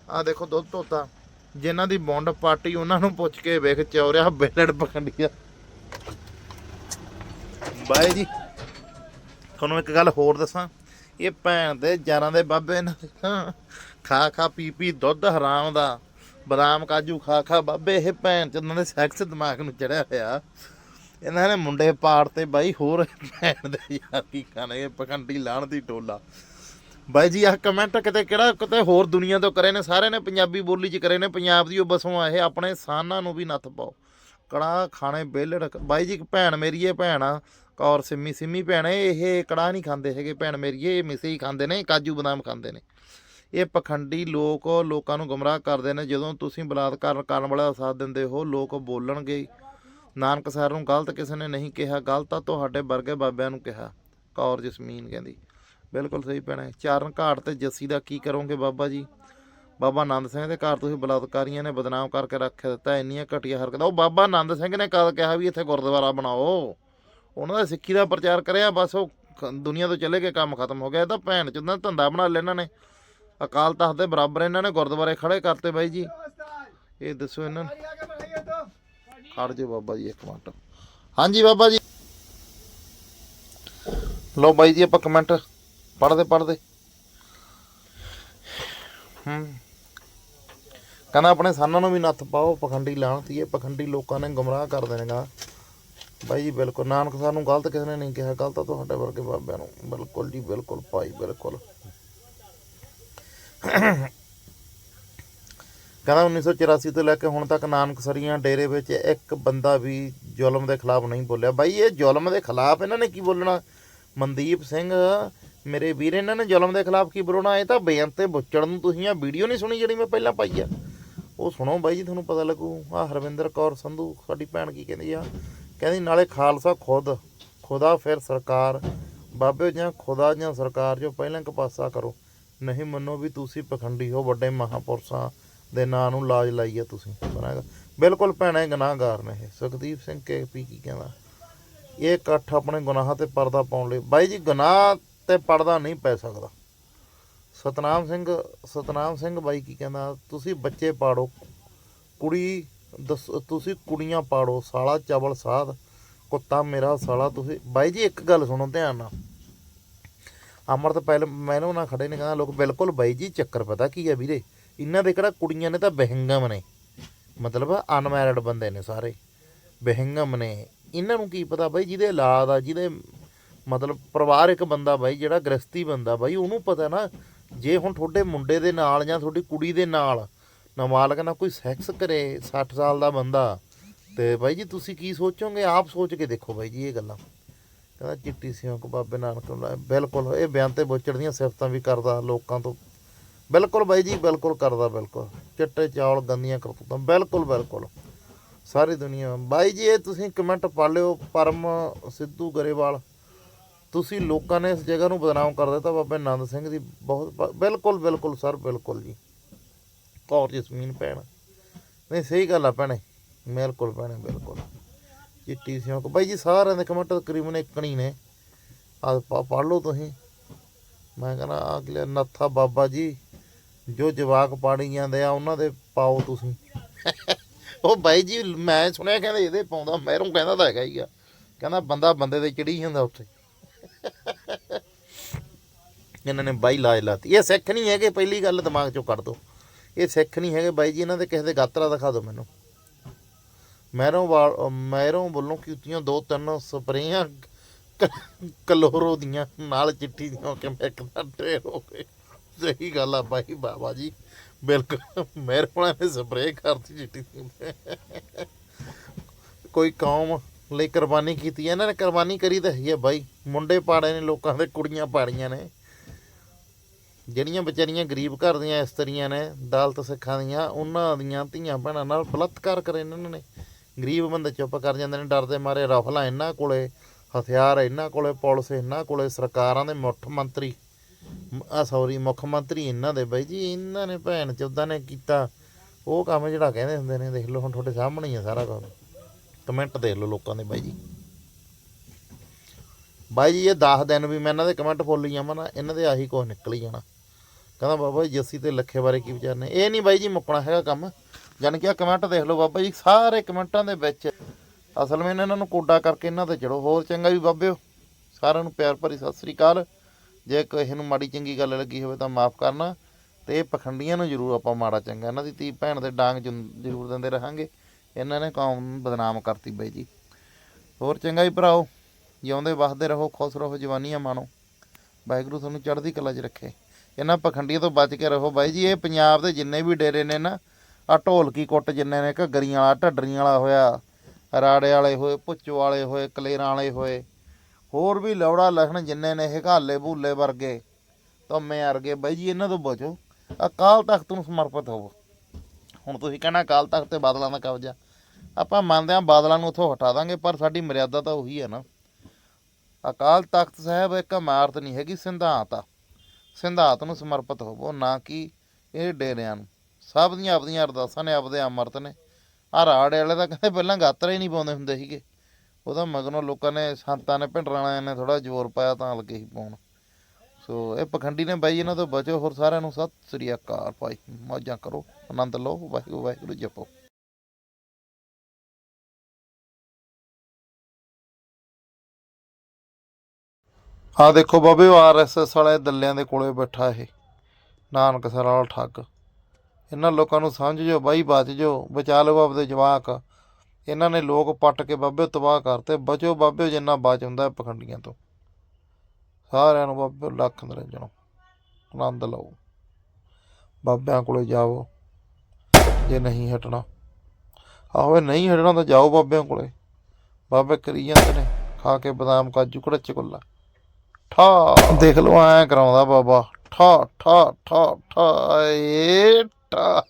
ਆ ਦੇਖੋ ਦੁੱਧ ਧੋਤਾ। ਜਿਨ੍ਹਾਂ ਦੀ ਬੌਂਡ ਪਾਰਟੀ ਉਹਨਾਂ ਨੂੰ ਪੁੱਛ ਕੇ ਵੇਖ ਚੌਰਿਆ ਬੇਲੜ ਪਖੰਡੀਆ ਬਾਈ ਜੀ ਤੁਹਾਨੂੰ ਇੱਕ ਗੱਲ ਹੋਰ ਦੱਸਾਂ। ਇਹ ਭੈਣ ਦੇ ਯਾਰਾਂ ਦੇ ਬਾਬੇ ਨੇ ਖਾ ਖਾ ਪੀ ਪੀ ਦੁੱਧ ਹਰਾਮ ਦਾ। ਬਦਾਮ, ਕਾਜੂ, ਖਾ ਖਾ, ਬਾਬੇ, ਇਹ ਭੈਣ ਚ ਉਹਨਾਂ ਦੇ ਸੈਕਸ ਦਿਮਾਗ ਨੂੰ ਚੜਿਆ ਹੋਇਆ। ਇਹਨਾਂ ਨੇ ਮੁੰਡੇ ਪਾੜ ਤੇ ਬਾਈ ਹੋਰ ਭੈਣ ਦੇ ਯਾਰ ਕੀ ਖਾਣੇ ਪਖੰਡੀ ਲਾਣ ਦੀ ਟੋਲਾ। ਬਾਈ ਜੀ, ਆਹ ਕਮੈਂਟ ਕਿਤੇ ਕਿਹੜਾ, ਕਿਤੇ ਹੋਰ ਦੁਨੀਆ ਤੋਂ ਕਰੇ ਨੇ ਸਾਰੇ ਨੇ ਪੰਜਾਬੀ ਬੋਲੀ 'ਚ ਕਰੇ ਨੇ, ਪੰਜਾਬ ਦੀ ਉਹ ਬਸੋਂ ਆਏ ਆਪਣੇ ਸਾਨਾਂ ਨੂੰ ਵੀ ਨੱਥ ਪਾਓ। ਕੜਾ ਖਾਣੇ ਬੇਲੜ ਬਾਈ ਜੀ, ਇੱਕ ਭੈਣ ਮੇਰੀ ਇਹ ਭੈਣ ਆ, ਕੌਰ ਸਿੰਮੀ ਸਿੰਮੀ ਭੈਣ, ਇਹ ਕੜਾ ਨਹੀਂ ਖਾਂਦੇ ਹੈਗੇ, ਭੈਣ ਮੇਰੀਏ ਇਹ ਮਿਸੇ ਹੀ ਖਾਂਦੇ ਨੇ, ਕਾਜੂ ਬਦਾਮ ਖਾਂਦੇ ਨੇ। ਇਹ ਪਖੰਡੀ ਲੋਕ ਲੋਕਾਂ ਨੂੰ ਗੁੰਮਰਾਹ ਕਰਦੇ ਨੇ। ਜਦੋਂ ਤੁਸੀਂ ਬਲਾਤਕਾਰ ਕਰਨ ਵਾਲਾ ਦਾ ਸਾਥ ਦਿੰਦੇ ਹੋ, ਲੋਕ ਬੋਲਣਗੇ, ਨਾਨਕ ਸਾਹਿਬ ਨੂੰ ਗਲਤ ਕਿਸੇ ਨੇ ਨਹੀਂ ਕਿਹਾ, ਗਲਤ ਆ ਤੁਹਾਡੇ ਵਰਗੇ ਬਾਬਿਆਂ ਨੂੰ ਕਿਹਾ। ਕੌਰ ਜਸਮੀਨ ਕਹਿੰਦੀ। ਬਿਲਕੁਲ ਸਹੀ ਪੈਣਾ ਚਾਰਨ ਘਾਟ ਤੇ ਜੱਸੀ ਦਾ ਕੀ ਕਰੋਗੇ ਬਾਬਾ ਜੀ? ਬਾਬਾ ਆਨੰਦ ਸਿੰਘ ਦੇ ਘਰ ਤੁਸੀਂ ਬਲਾਤਕਾਰੀਆਂ ਨੇ ਬਦਨਾਮ ਕਰਕੇ ਰੱਖ ਦਿੱਤਾ, ਇੰਨੀਆਂ ਘਟੀਆਂ ਹਰਕਤਾਂ। ਉਹ ਬਾਬਾ ਆਨੰਦ ਸਿੰਘ ਨੇ ਕਦ ਕਿਹਾ ਵੀ ਇੱਥੇ ਗੁਰਦੁਆਰਾ ਬਣਾਓ? ਉਹਨਾਂ ਦਾ ਸਿੱਖੀ ਦਾ ਪ੍ਰਚਾਰ ਕਰਿਆ, ਬਸ ਉਹ ਖ- ਦੁਨੀਆ ਤੋਂ ਚਲੇ ਗਏ, ਕੰਮ ਖਤਮ ਹੋ ਗਿਆ। ਇਹ ਤਾਂ ਭੈਣ ਚੋਂ ਧੰਦਾ ਬਣਾ ਲਿਆ ਇਹਨਾਂ ਨੇ। ਅਕਾਲ ਤਖਤ ਦੇ ਬਰਾਬਰ ਇਹਨਾਂ ਨੇ ਗੁਰਦੁਆਰੇ ਖੜੇ ਕਰਤੇ ਬਾਈ ਜੀ। ਇਹ ਦੱਸੋ ਇਹਨਾਂ ਨੂੰ। ਖੜ ਜਾਓ ਬਾਬਾ ਜੀ, ਇੱਕ ਮਿੰਟ। ਹਾਂਜੀ ਬਾਬਾ ਜੀ। ਲਓ ਬਾਈ ਜੀ, ਆਪਾਂ ਕਮੈਂਟ ਪੜ੍ਹਦੇ ਪੜ੍ਹਦੇ। ਹੂੰ। ਕਹਿੰਦਾ ਆਪਣੇ ਸਾਨਾਂ ਨੂੰ ਵੀ ਨੱਥ ਪਾਓ, ਪਖੰਡੀ ਲਾਣਤੀ ਇਹ ਪਖੰਡੀ ਲੋਕਾਂ ਨੇ ਗੁੰਮਰਾਹ ਕਰ ਦੇਣਗਾ। ਬਾਈ ਜੀ, ਬਿਲਕੁਲ। ਨਾਨਕ ਸਾਹਿਬ ਨੂੰ ਗਲਤ ਕਿਸੇ ਨੇ ਨਹੀਂ ਕਿਹਾ, ਗਲਤ ਤਾਂ ਤੁਹਾਡੇ ਵਰਗੇ ਬਾਬਿਆਂ ਨੂੰ। ਬਿਲਕੁਲ ਜੀ, ਬਿਲਕੁਲ ਭਾਈ, ਬਿਲਕੁਲ। ਕਹਿੰਦਾ 1984 ਤੋਂ ਲੈ ਕੇ ਹੁਣ ਤੱਕ ਨਾਨਕਸਰੀਆਂ ਡੇਰੇ ਵਿੱਚ ਇੱਕ ਬੰਦਾ ਵੀ ਜ਼ੁਲਮ ਦੇ ਖਿਲਾਫ ਨਹੀਂ ਬੋਲਿਆ। ਬਾਈ, ਇਹ ਜ਼ੁਲਮ ਦੇ ਖਿਲਾਫ ਇਹਨਾਂ ਨੇ ਕੀ ਬੋਲਣਾ? ਮਨਦੀਪ ਸਿੰਘ, ਮੇਰੇ ਵੀਰ, ਇਹਨਾਂ ਨੇ ਜ਼ੁਲਮ ਦੇ ਖਿਲਾਫ ਕੀ ਬੋਲਣਾ? ਇਹ ਤਾਂ ਬੇਅੰਤ ਤੇ ਬੁੱਚੜ ਨੂੰ ਤੁਸੀਂ ਆ ਵੀਡੀਓ ਨਹੀਂ ਸੁਣੀ ਜਿਹੜੀ ਮੈਂ ਪਹਿਲਾਂ ਪਾਈ ਆ। ਉਹ ਸੁਣੋ ਬਾਈ ਜੀ, ਤੁਹਾਨੂੰ ਪਤਾ ਲੱਗੂ। ਆ ਹਰਵਿੰਦਰ ਕੌਰ ਸੰਧੂ, ਸਾਡੀ ਭੈਣ ਕੀ ਕਹਿੰਦੀ ਆ? ਕਹਿੰਦੀ, ਨਾਲੇ ਖਾਲਸਾ ਖੁਦ, ਖੁਦਾ ਫਿਰ ਸਰਕਾਰ। ਬਾਬੇ ਜਾਂ ਖੁਦਾ ਜਾਂ ਸਰਕਾਰ ਜੋ ਪਹਿਲਾਂ ਇੱਕ ਪਾਸਾ ਕਰੋ। ਨਹੀਂ ਮੰਨੋ ਵੀ ਤੁਸੀਂ ਪਖੰਡੀ ਹੋ, ਵੱਡੇ ਮਹਾਪੁਰਸ਼ਾਂ ਦੇ ਨਾਂ ਨੂੰ ਲਾਜ ਲਾਈ ਆ ਤੁਸੀਂ ਬਣਾਗਾ ਬਿਲਕੁਲ ਭੈਣੇ ਗੁਨਾਹਗਾਰ ਨੇ ਇਹ। ਸੁਖਦੀਪ ਸਿੰਘ ਕੇਪੀ ਕੀ ਕਹਿੰਦਾ? ਇਹ ਇਕੱਠ ਆਪਣੇ ਗੁਨਾਹਾਂ ਤੇ ਪਰਦਾ ਪਾਉਣ ਲਈ। ਬਾਈ ਜੀ, ਗੁਨਾਹ ਤੇ ਪਰਦਾ ਨਹੀਂ ਪੈ ਸਕਦਾ। ਸਤਨਾਮ ਸਿੰਘ ਸਤਨਾਮ ਸਿੰਘ ਬਾਈ ਕੀ ਕਹਿੰਦਾ? ਤੁਸੀਂ ਬੱਚੇ ਪਾੜੋ, ਕੁੜੀ ਦੱਸ, ਤੁਸੀਂ ਕੁੜੀਆਂ ਪਾੜੋ, ਸਾਲਾ ਚਵਲ ਸਾਧ, ਕੁੱਤਾ ਮੇਰਾ ਸਾਲਾ, ਤੁਸੀਂ ਬਾਈ ਜੀ, ਇੱਕ ਗੱਲ ਸੁਣੋ ਧਿਆਨ ਨਾਲ। ਅਮਰਤ ਪਹਿਲ ਮੈਨੂੰ ਨਾ ਖੜੇ ਨੇ, ਕਹਿੰਦਾ, ਲੋਕ, ਬਿਲਕੁਲ ਬਾਈ ਜੀ, ਚੱਕਰ ਪਤਾ ਕੀ ਹੈ ਵੀਰੇ? ਇਹਨਾਂ ਦੇ ਕਿਹੜਾ ਕੁੜੀਆਂ ਨੇ ਤਾਂ ਬਹਿੰਗਮ ਨੇ। ਮਤਲਬ ਅਨਮੈਰਿਡ ਬੰਦੇ ਨੇ ਸਾਰੇ। ਬਹਿੰਗਮ ਨੇ। ਇਹਨਾਂ ਨੂੰ ਕੀ ਪਤਾ ਬਾਈ, ਜਿਹਦੇ ਔਲਾਦ ਆ, ਜਿਹਦੇ ਮਤਲਬ ਪਰਿਵਾਰ ਇੱਕ ਬੰਦਾ ਬਾਈ, ਜਿਹੜਾ ਗ੍ਰਸਤੀ ਬੰਦਾ ਬਾਈ, ਉਹਨੂੰ ਪਤਾ ਨਾ, ਜੇ ਹੁਣ ਤੁਹਾਡੇ ਮੁੰਡੇ ਦੇ ਨਾਲ ਜਾਂ ਤੁਹਾਡੀ ਕੁੜੀ ਦੇ ਨਾਲ ਨਾਬਾਲਗ ਨਾਲ ਕੋਈ ਸੈਕਸ ਕਰੇ 60 ਸਾਲ ਦਾ ਬੰਦਾ, ਤੇ ਬਾਈ ਜੀ, ਤੁਸੀਂ ਕੀ ਸੋਚੋਗੇ? ਆਪ ਸੋਚ ਕੇ ਦੇਖੋ ਬਾਈ ਜੀ ਇਹ ਗੱਲਾਂ। ਕਹਿੰਦਾ ਚਿੱਟੀ ਸਿਉਂਕ ਬਾਬੇ ਨਾਨਕ ਨੂੰ ਲਾਇਆ। ਬਿਲਕੁਲ, ਇਹ ਬਿਆਨ ਤੇ ਬੋਚੜ ਦੀਆਂ ਸਿਫਤਾਂ ਵੀ ਕਰਦਾ ਲੋਕਾਂ ਤੋਂ। ਬਿਲਕੁਲ ਬਾਈ ਜੀ, ਬਿਲਕੁਲ ਕਰਦਾ, ਬਿਲਕੁਲ। ਚਿੱਟੇ ਚੌਲ ਗੰਦੀਆਂ ਕਰਤੂਤਾਂ, ਬਿਲਕੁਲ ਬਿਲਕੁਲ। ਸਾਰੀ ਦੁਨੀਆ। ਬਾਈ ਜੀ, ਇਹ ਤੁਸੀਂ ਕਮੈਂਟ ਪੜ੍ਹ ਲਿਓ, ਪਰਮ ਸਿੱਧੂ ਗਰੇਵਾਲ। ਤੁਸੀਂ ਲੋਕਾਂ ਨੇ ਇਸ ਜਗ੍ਹਾ ਨੂੰ ਬਦਨਾਮ ਕਰ ਦਿੱਤਾ ਬਾਬੇ ਆਨੰਦ ਸਿੰਘ ਦੀ। ਬਹੁਤ ਬਿਲਕੁਲ ਬਿਲਕੁਲ, ਸਰ, ਬਿਲਕੁਲ ਜੀ। ਕੌਰ ਜਸਮੀਨ ਭੈਣ। ਨਹੀਂ, ਸਹੀ ਗੱਲ ਆ ਭੈਣੇ। ਬਿਲਕੁਲ ਭੈਣੇ, ਬਿਲਕੁਲ। ਚਿੱਟੀ ਸਿਉਂਕ। ਬਾਈ ਜੀ, ਸਾਰਿਆਂ ਦੇ ਕਮੈਂਟ ਤਕਰੀਬਨ ਇੱਕਣੀ ਨੇ। ਆ ਪੜ੍ਹ ਲਓ ਤੁਸੀਂ। ਮੈਂ ਕਹਿੰਦਾ ਅਗਲੇ ਨੱਥਾ ਬਾਬਾ ਜੀ, ਜੋ ਜਵਾਕ ਪਾੜੀ ਜਾਂਦੇ ਆ, ਉਹਨਾਂ ਦੇ ਪਾਓ ਤੁਸੀਂ। ਉਹ ਬਾਈ ਜੀ, ਮੈਂ ਸੁਣਿਆ ਕਹਿੰਦੇ ਇਹਦੇ ਪਾਉਂਦਾ ਮੈਰੋਂ ਕਹਿੰਦਾ ਤਾਂ ਹੈਗਾ ਹੀ ਆ। ਕਹਿੰਦਾ ਬੰਦਾ ਬੰਦੇ ਦੇ ਚੜੀ ਜਾਂਦਾ ਉੱਥੇ। ਇਹਨਾਂ ਨੇ ਬਾਈ ਲਾਜ ਲਾਤੀ। ਇਹ ਸਿੱਖ ਨਹੀਂ ਹੈਗੇ, ਪਹਿਲੀ ਗੱਲ ਦਿਮਾਗ ਚੋਂ ਕੱਢ ਦੋ। ਇਹ ਸਿੱਖ ਨਹੀਂ ਹੈਗੇ, ਬਾਈ ਜੀ, ਇਹਨਾਂ ਦੇ ਕਿਸੇ ਦੇ ਗਾਤਰਾ ਦਿਖਾ ਦਿਓ ਮੈਨੂੰ। ਮਹਿਰੋਂ ਵਾਲ ਮਹਿਰੋਂ ਵੱਲੋਂ ਕੀਤੀਆਂ ਦੋ ਤਿੰਨ ਸਪਰੇਆਂ ਕਲੋਰੋ ਦੀਆਂ, ਨਾਲ ਚਿੱਟੀ ਦੀਆਂ ਕਿ ਮੈਂ ਇੱਕਦਮ ਢੇਰ ਹੋ ਗਏ। ਸਹੀ ਗੱਲ ਆ ਬਾਈ ਬਾਬਾ ਜੀ। ਬਿਲਕੁਲ, ਮਹਿਰੋਂ ਨੇ ਸਪਰੇਅ ਕਰਤੀ ਚਿੱਟੀ ਦੀ ਕੋਈ ਕੌਮ ਲਈ ਕੁਰਬਾਨੀ ਕੀਤੀ ਹੈ ਇਹਨਾਂ ਨੇ ਕੁਰਬਾਨੀ ਕਰੀ ਤਾਂ ਹੈ ਬਾਈ। ਮੁੰਡੇ ਪਾੜੇ ਨੇ, ਲੋਕਾਂ ਦੇ ਕੁੜੀਆਂ ਪਾੜੀਆਂ ਨੇ। ਜਿਹੜੀਆਂ ਵਿਚਾਰੀਆਂ ਗਰੀਬ ਘਰ ਦੀਆਂ ਇਸਤਰੀਆਂ ਨੇ ਦਾਲਤ ਸਿੱਖਾਂ ਦੀਆਂ, ਉਹਨਾਂ ਦੀਆਂ ਧੀਆਂ ਭੈਣਾਂ ਨਾਲ ਬਲਾਤਕਾਰ ਕਰੇ ਇਹਨਾਂ ਨੇ। ਗਰੀਬ ਬੰਦੇ ਚੁੱਪ ਕਰ ਜਾਂਦੇ ਨੇ, ਡਰਦੇ ਮਾਰੇ ਰਫਲਾਂ ਇਹਨਾਂ ਕੋਲੇ, ਹਥਿਆਰ ਇਹਨਾਂ ਕੋਲੇ, ਪੁਲਿਸ ਇਹਨਾਂ ਕੋਲੇ, ਸਰਕਾਰਾਂ ਦੇ ਮੁੱਖ ਮੰਤਰੀ ਆ ਸੌਰੀ ਮੁੱਖ ਮੰਤਰੀ ਇਹਨਾਂ ਦੇ ਬਾਈ ਜੀ, ਇਹਨਾਂ ਨੇ ਭੈਣ ਚੋਦਾਂ ਨੇ ਕੀਤਾ। ਉਹ ਕੰਮ ਜਿਹੜਾ ਕਹਿੰਦੇ ਹੁੰਦੇ ਨੇ, ਦੇਖ ਲਓ ਹੁਣ ਤੁਹਾਡੇ ਸਾਹਮਣੇ ਹੀ ਆ ਸਾਰਾ ਕੁਝ ਕਮੈਂਟ ਦੇਖ ਲਓ ਲੋਕਾਂ ਦੇ ਬਾਈ ਜੀ। ਬਾਈ ਜੀ, ਇਹ 10 ਦਿਨ ਵੀ ਮੈਂ ਇਹਨਾਂ ਦੇ ਕਮੈਂਟ ਫੁੱਲ ਹੀ ਜਾਵਾਂ ਨਾ ਇਹਨਾਂ ਦੇ ਆਹੀ ਕੁਝ ਨਿਕਲ ਹੀ ਜਾਣਾ। ਕਹਿੰਦਾ ਬਾਬਾ ਜੀ ਜੱਸੀ ਤੇ ਲੱਖੇ ਬਾਰੇ ਕੀ ਵਿਚਾਰਨੇ। ਇਹ ਨਹੀਂ ਬਾਈ ਜੀ ਮੁੱਕਣਾ ਹੈਗਾ ਕੰਮ। ਜਾਨ ਕਿ ਆ ਕਮੈਂਟ ਦੇਖ ਲਓ ਬਾਬਾ ਜੀ, ਸਾਰੇ ਕਮੈਂਟਾਂ ਦੇ ਵਿੱਚ। ਅਸਲ ਵਿੱਚ ਇਹਨਾਂ ਨੂੰ ਕੋਡਾ ਕਰਕੇ ਇਹਨਾਂ ਤੇ ਚੜੋ ਹੋਰ ਚੰਗਾ ਵੀ ਬਾਬਿਓ ਸਾਰਿਆਂ ਨੂੰ ਪਿਆਰ ਭਰੀ ਸਤਿ ਸ੍ਰੀ ਅਕਾਲ। ਜੇ ਕਿਸੇ ਨੂੰ ਮਾੜੀ ਚੰਗੀ ਗੱਲ ਲੱਗੀ ਹੋਵੇ ਤਾਂ ਮਾਫ ਕਰਨਾ। ਤੇ ਇਹ ਪਖੰਡੀਆਂ ਨੂੰ ਜ਼ਰੂਰ ਆਪਾਂ ਮਾੜਾ ਚੰਗਾ, ਇਹਨਾਂ ਦੀ ਧੀ ਭੈਣ ਦੇ ਡਾਂਗ ਜ਼ਰੂਰ ਦਿੰਦੇ ਰਹਾਂਗੇ। ਇਹਨਾਂ ਨੇ ਕੌਮ ਨੂੰ ਬਦਨਾਮ ਕਰਤੀ ਬਾਈ ਜੀ। ਹੋਰ ਚੰਗਾ ਹੀ ਭਰਾਓ, ਜਿਉਂਦੇ ਵਸਦੇ ਰਹੋ, ਖੁਸ਼ ਰਹੋ, ਜਵਾਨੀਆਂ ਮਾਣੋ। ਵਾਹਿਗੁਰੂ ਤੁਹਾਨੂੰ ਚੜ੍ਹਦੀ ਕਲਾ 'ਚ ਰੱਖੇ। ਇਹਨਾਂ ਪਖੰਡੀਆਂ ਤੋਂ ਬਚ ਕੇ ਰਹੋ ਬਾਈ ਜੀ। ਇਹ ਪੰਜਾਬ ਦੇ ਜਿੰਨੇ ਵੀ ਡੇਰੇ ਨੇ ਨਾ ਆ ਢੋਲਕੀ ਕੁੱਟ ਜਿੰਨੇ ਨੇ ਘੱਗਰੀਆਂ ਵਾਲਾ, ਢੱਡਰੀਆਂ ਵਾਲਾ ਹੋਇਆ, ਰਾੜੇ ਵਾਲੇ ਹੋਏ ਪੁੱਚੋ ਵਾਲੇ ਹੋਏ, ਕਲੇਰਾਂ ਵਾਲੇ ਹੋਏ। ਹੋਰ ਵੀ ਲੌੜਾ ਲਖਣ ਜਿੰਨੇ ਨੇ ਇਹ ਘਾਲੇ ਭੂਲੇ ਵਰਗੇ, ਧੰਮੇ ਵਰਗੇ। ਬਾਈ ਜੀ, ਇਹਨਾਂ ਤੋਂ ਬਚੋ ਅਕਾਲ ਤਖਤ ਨੂੰ ਸਮਰਪਿਤ ਹੋਵੋ। ਹੁਣ ਤੁਸੀਂ ਕਹਿਣਾ ਅਕਾਲ ਤਖਤ ਤੇ ਬਾਦਲਾਂ ਦਾ ਕਬਜ਼ਾ। ਆਪਾਂ ਮੰਨਦੇ ਹਾਂ ਬਾਦਲਾਂ ਨੂੰ ਉੱਥੋਂ ਹਟਾ ਦਾਂਗੇ, ਪਰ ਸਾਡੀ ਮਰਿਆਦਾ ਤਾਂ ਉਹੀ ਹੈ ਨਾ। ਅਕਾਲ ਤਖਤ ਸਾਹਿਬ ਇੱਕ ਇਮਾਰਤ ਨਹੀਂ ਹੈਗੀ, ਸਿਧਾਂਤ ਆ। ਸਿਧਾਂਤ ਨੂੰ ਸਮਰਪਿਤ ਹੋਵੋ, ਨਾ ਕਿ ਇਹ ਡੇਰਿਆਂ ਨੂੰ। ਸਭ ਦੀਆਂ ਆਪਦੀਆਂ ਅਰਦਾਸਾਂ ਨੇ, ਆਪਦੇ ਅੰਮ੍ਰਿਤ ਨੇ। ਆ ਰਾੜੇ ਵਾਲੇ ਤਾਂ ਕਹਿੰਦੇ ਪਹਿਲਾਂ ਗਾਤਰਾ ਹੀ ਨਹੀਂ ਪਾਉਂਦੇ ਹੁੰਦੇ ਸੀਗੇ। ਉਹਦਾ ਮਗਰੋਂ ਲੋਕਾਂ ਨੇ, ਸੰਤਾਂ ਨੇ ਭਿੰਡਰਾਂ ਵਾਲਿਆਂ ਨੇ ਥੋੜਾ ਜ਼ੋਰ ਪਾਇਆ ਤਾਂ ਲੱਗੇ ਹੀ ਪਾਉਣ। ਸੋ ਇਹ ਪਖੰਡੀ ਨੇ ਬਾਈ, ਇਹਨਾਂ ਤੋਂ ਬਚੋ। ਹੋਰ ਸਾਰਿਆਂ ਨੂੰ ਸਤਿ ਸ੍ਰੀ ਅਕਾਲ ਭਾਈ। ਮੌਜਾਂ ਕਰੋ। ਆਨੰਦ ਲਓ। ਵਾਹਿਗੁਰੂ ਵਾਹਿਗੁਰੂ ਜਪੋ। ਆ ਦੇਖੋ ਬਾਬੇ ਆਰਐਸਐਸ ਵਾਲੇ ਦੱਲਿਆਂ ਦੇ ਕੋਲੇ ਬੈਠਾ ਇਹ। ਨਾਨਕਸਰ ਵਾਲਾ ਠੱਗ। ਇਹਨਾਂ ਲੋਕਾਂ ਨੂੰ ਸਮਝ ਜੋ ਬਾਈ ਬਚ ਜੋ ਬਚਾ ਲਓ ਆਪਦੇ ਜਵਾਕ। ਇਹਨਾਂ ਨੇ ਲੋਕ ਪੱਟ ਕੇ ਬਾਬੇ ਤਬਾਹ ਕਰਤੇ, ਬਚੋ ਬਾਬੇ ਜਿੰਨਾ ਬਚ ਹੁੰਦਾ ਪਖੰਡੀਆਂ ਤੋਂ। ਸਾਰਿਆਂ ਨੂੰ ਬਾਬੇ ਲੱਖ ਨਿਰੰਜਨੋ, ਆਨੰਦ ਲਓ। ਬਾਬਿਆਂ ਕੋਲੇ ਜਾਓ ਜੇ ਨਹੀਂ ਹਟਣਾ। ਆਹੋ, ਇਹ ਨਹੀਂ ਹਟਣਾ ਤਾਂ ਜਾਓ ਬਾਬਿਆਂ ਕੋਲੇ। ਬਾਬੇ ਕਰੀ ਜਾਂਦੇ ਨੇ, ਖਾ ਕੇ ਬਦਾਮ, ਕਾਜੂ ਕੜਚ ਕੁੱਲਾ। ਠਾ। ਦੇਖ ਲਓ, ਐ ਕਰਾਉਂਦਾ ਬਾਬਾ। ਠਾ ਠਾ ਠਾ ਠਾ, ਏ। ਠਾ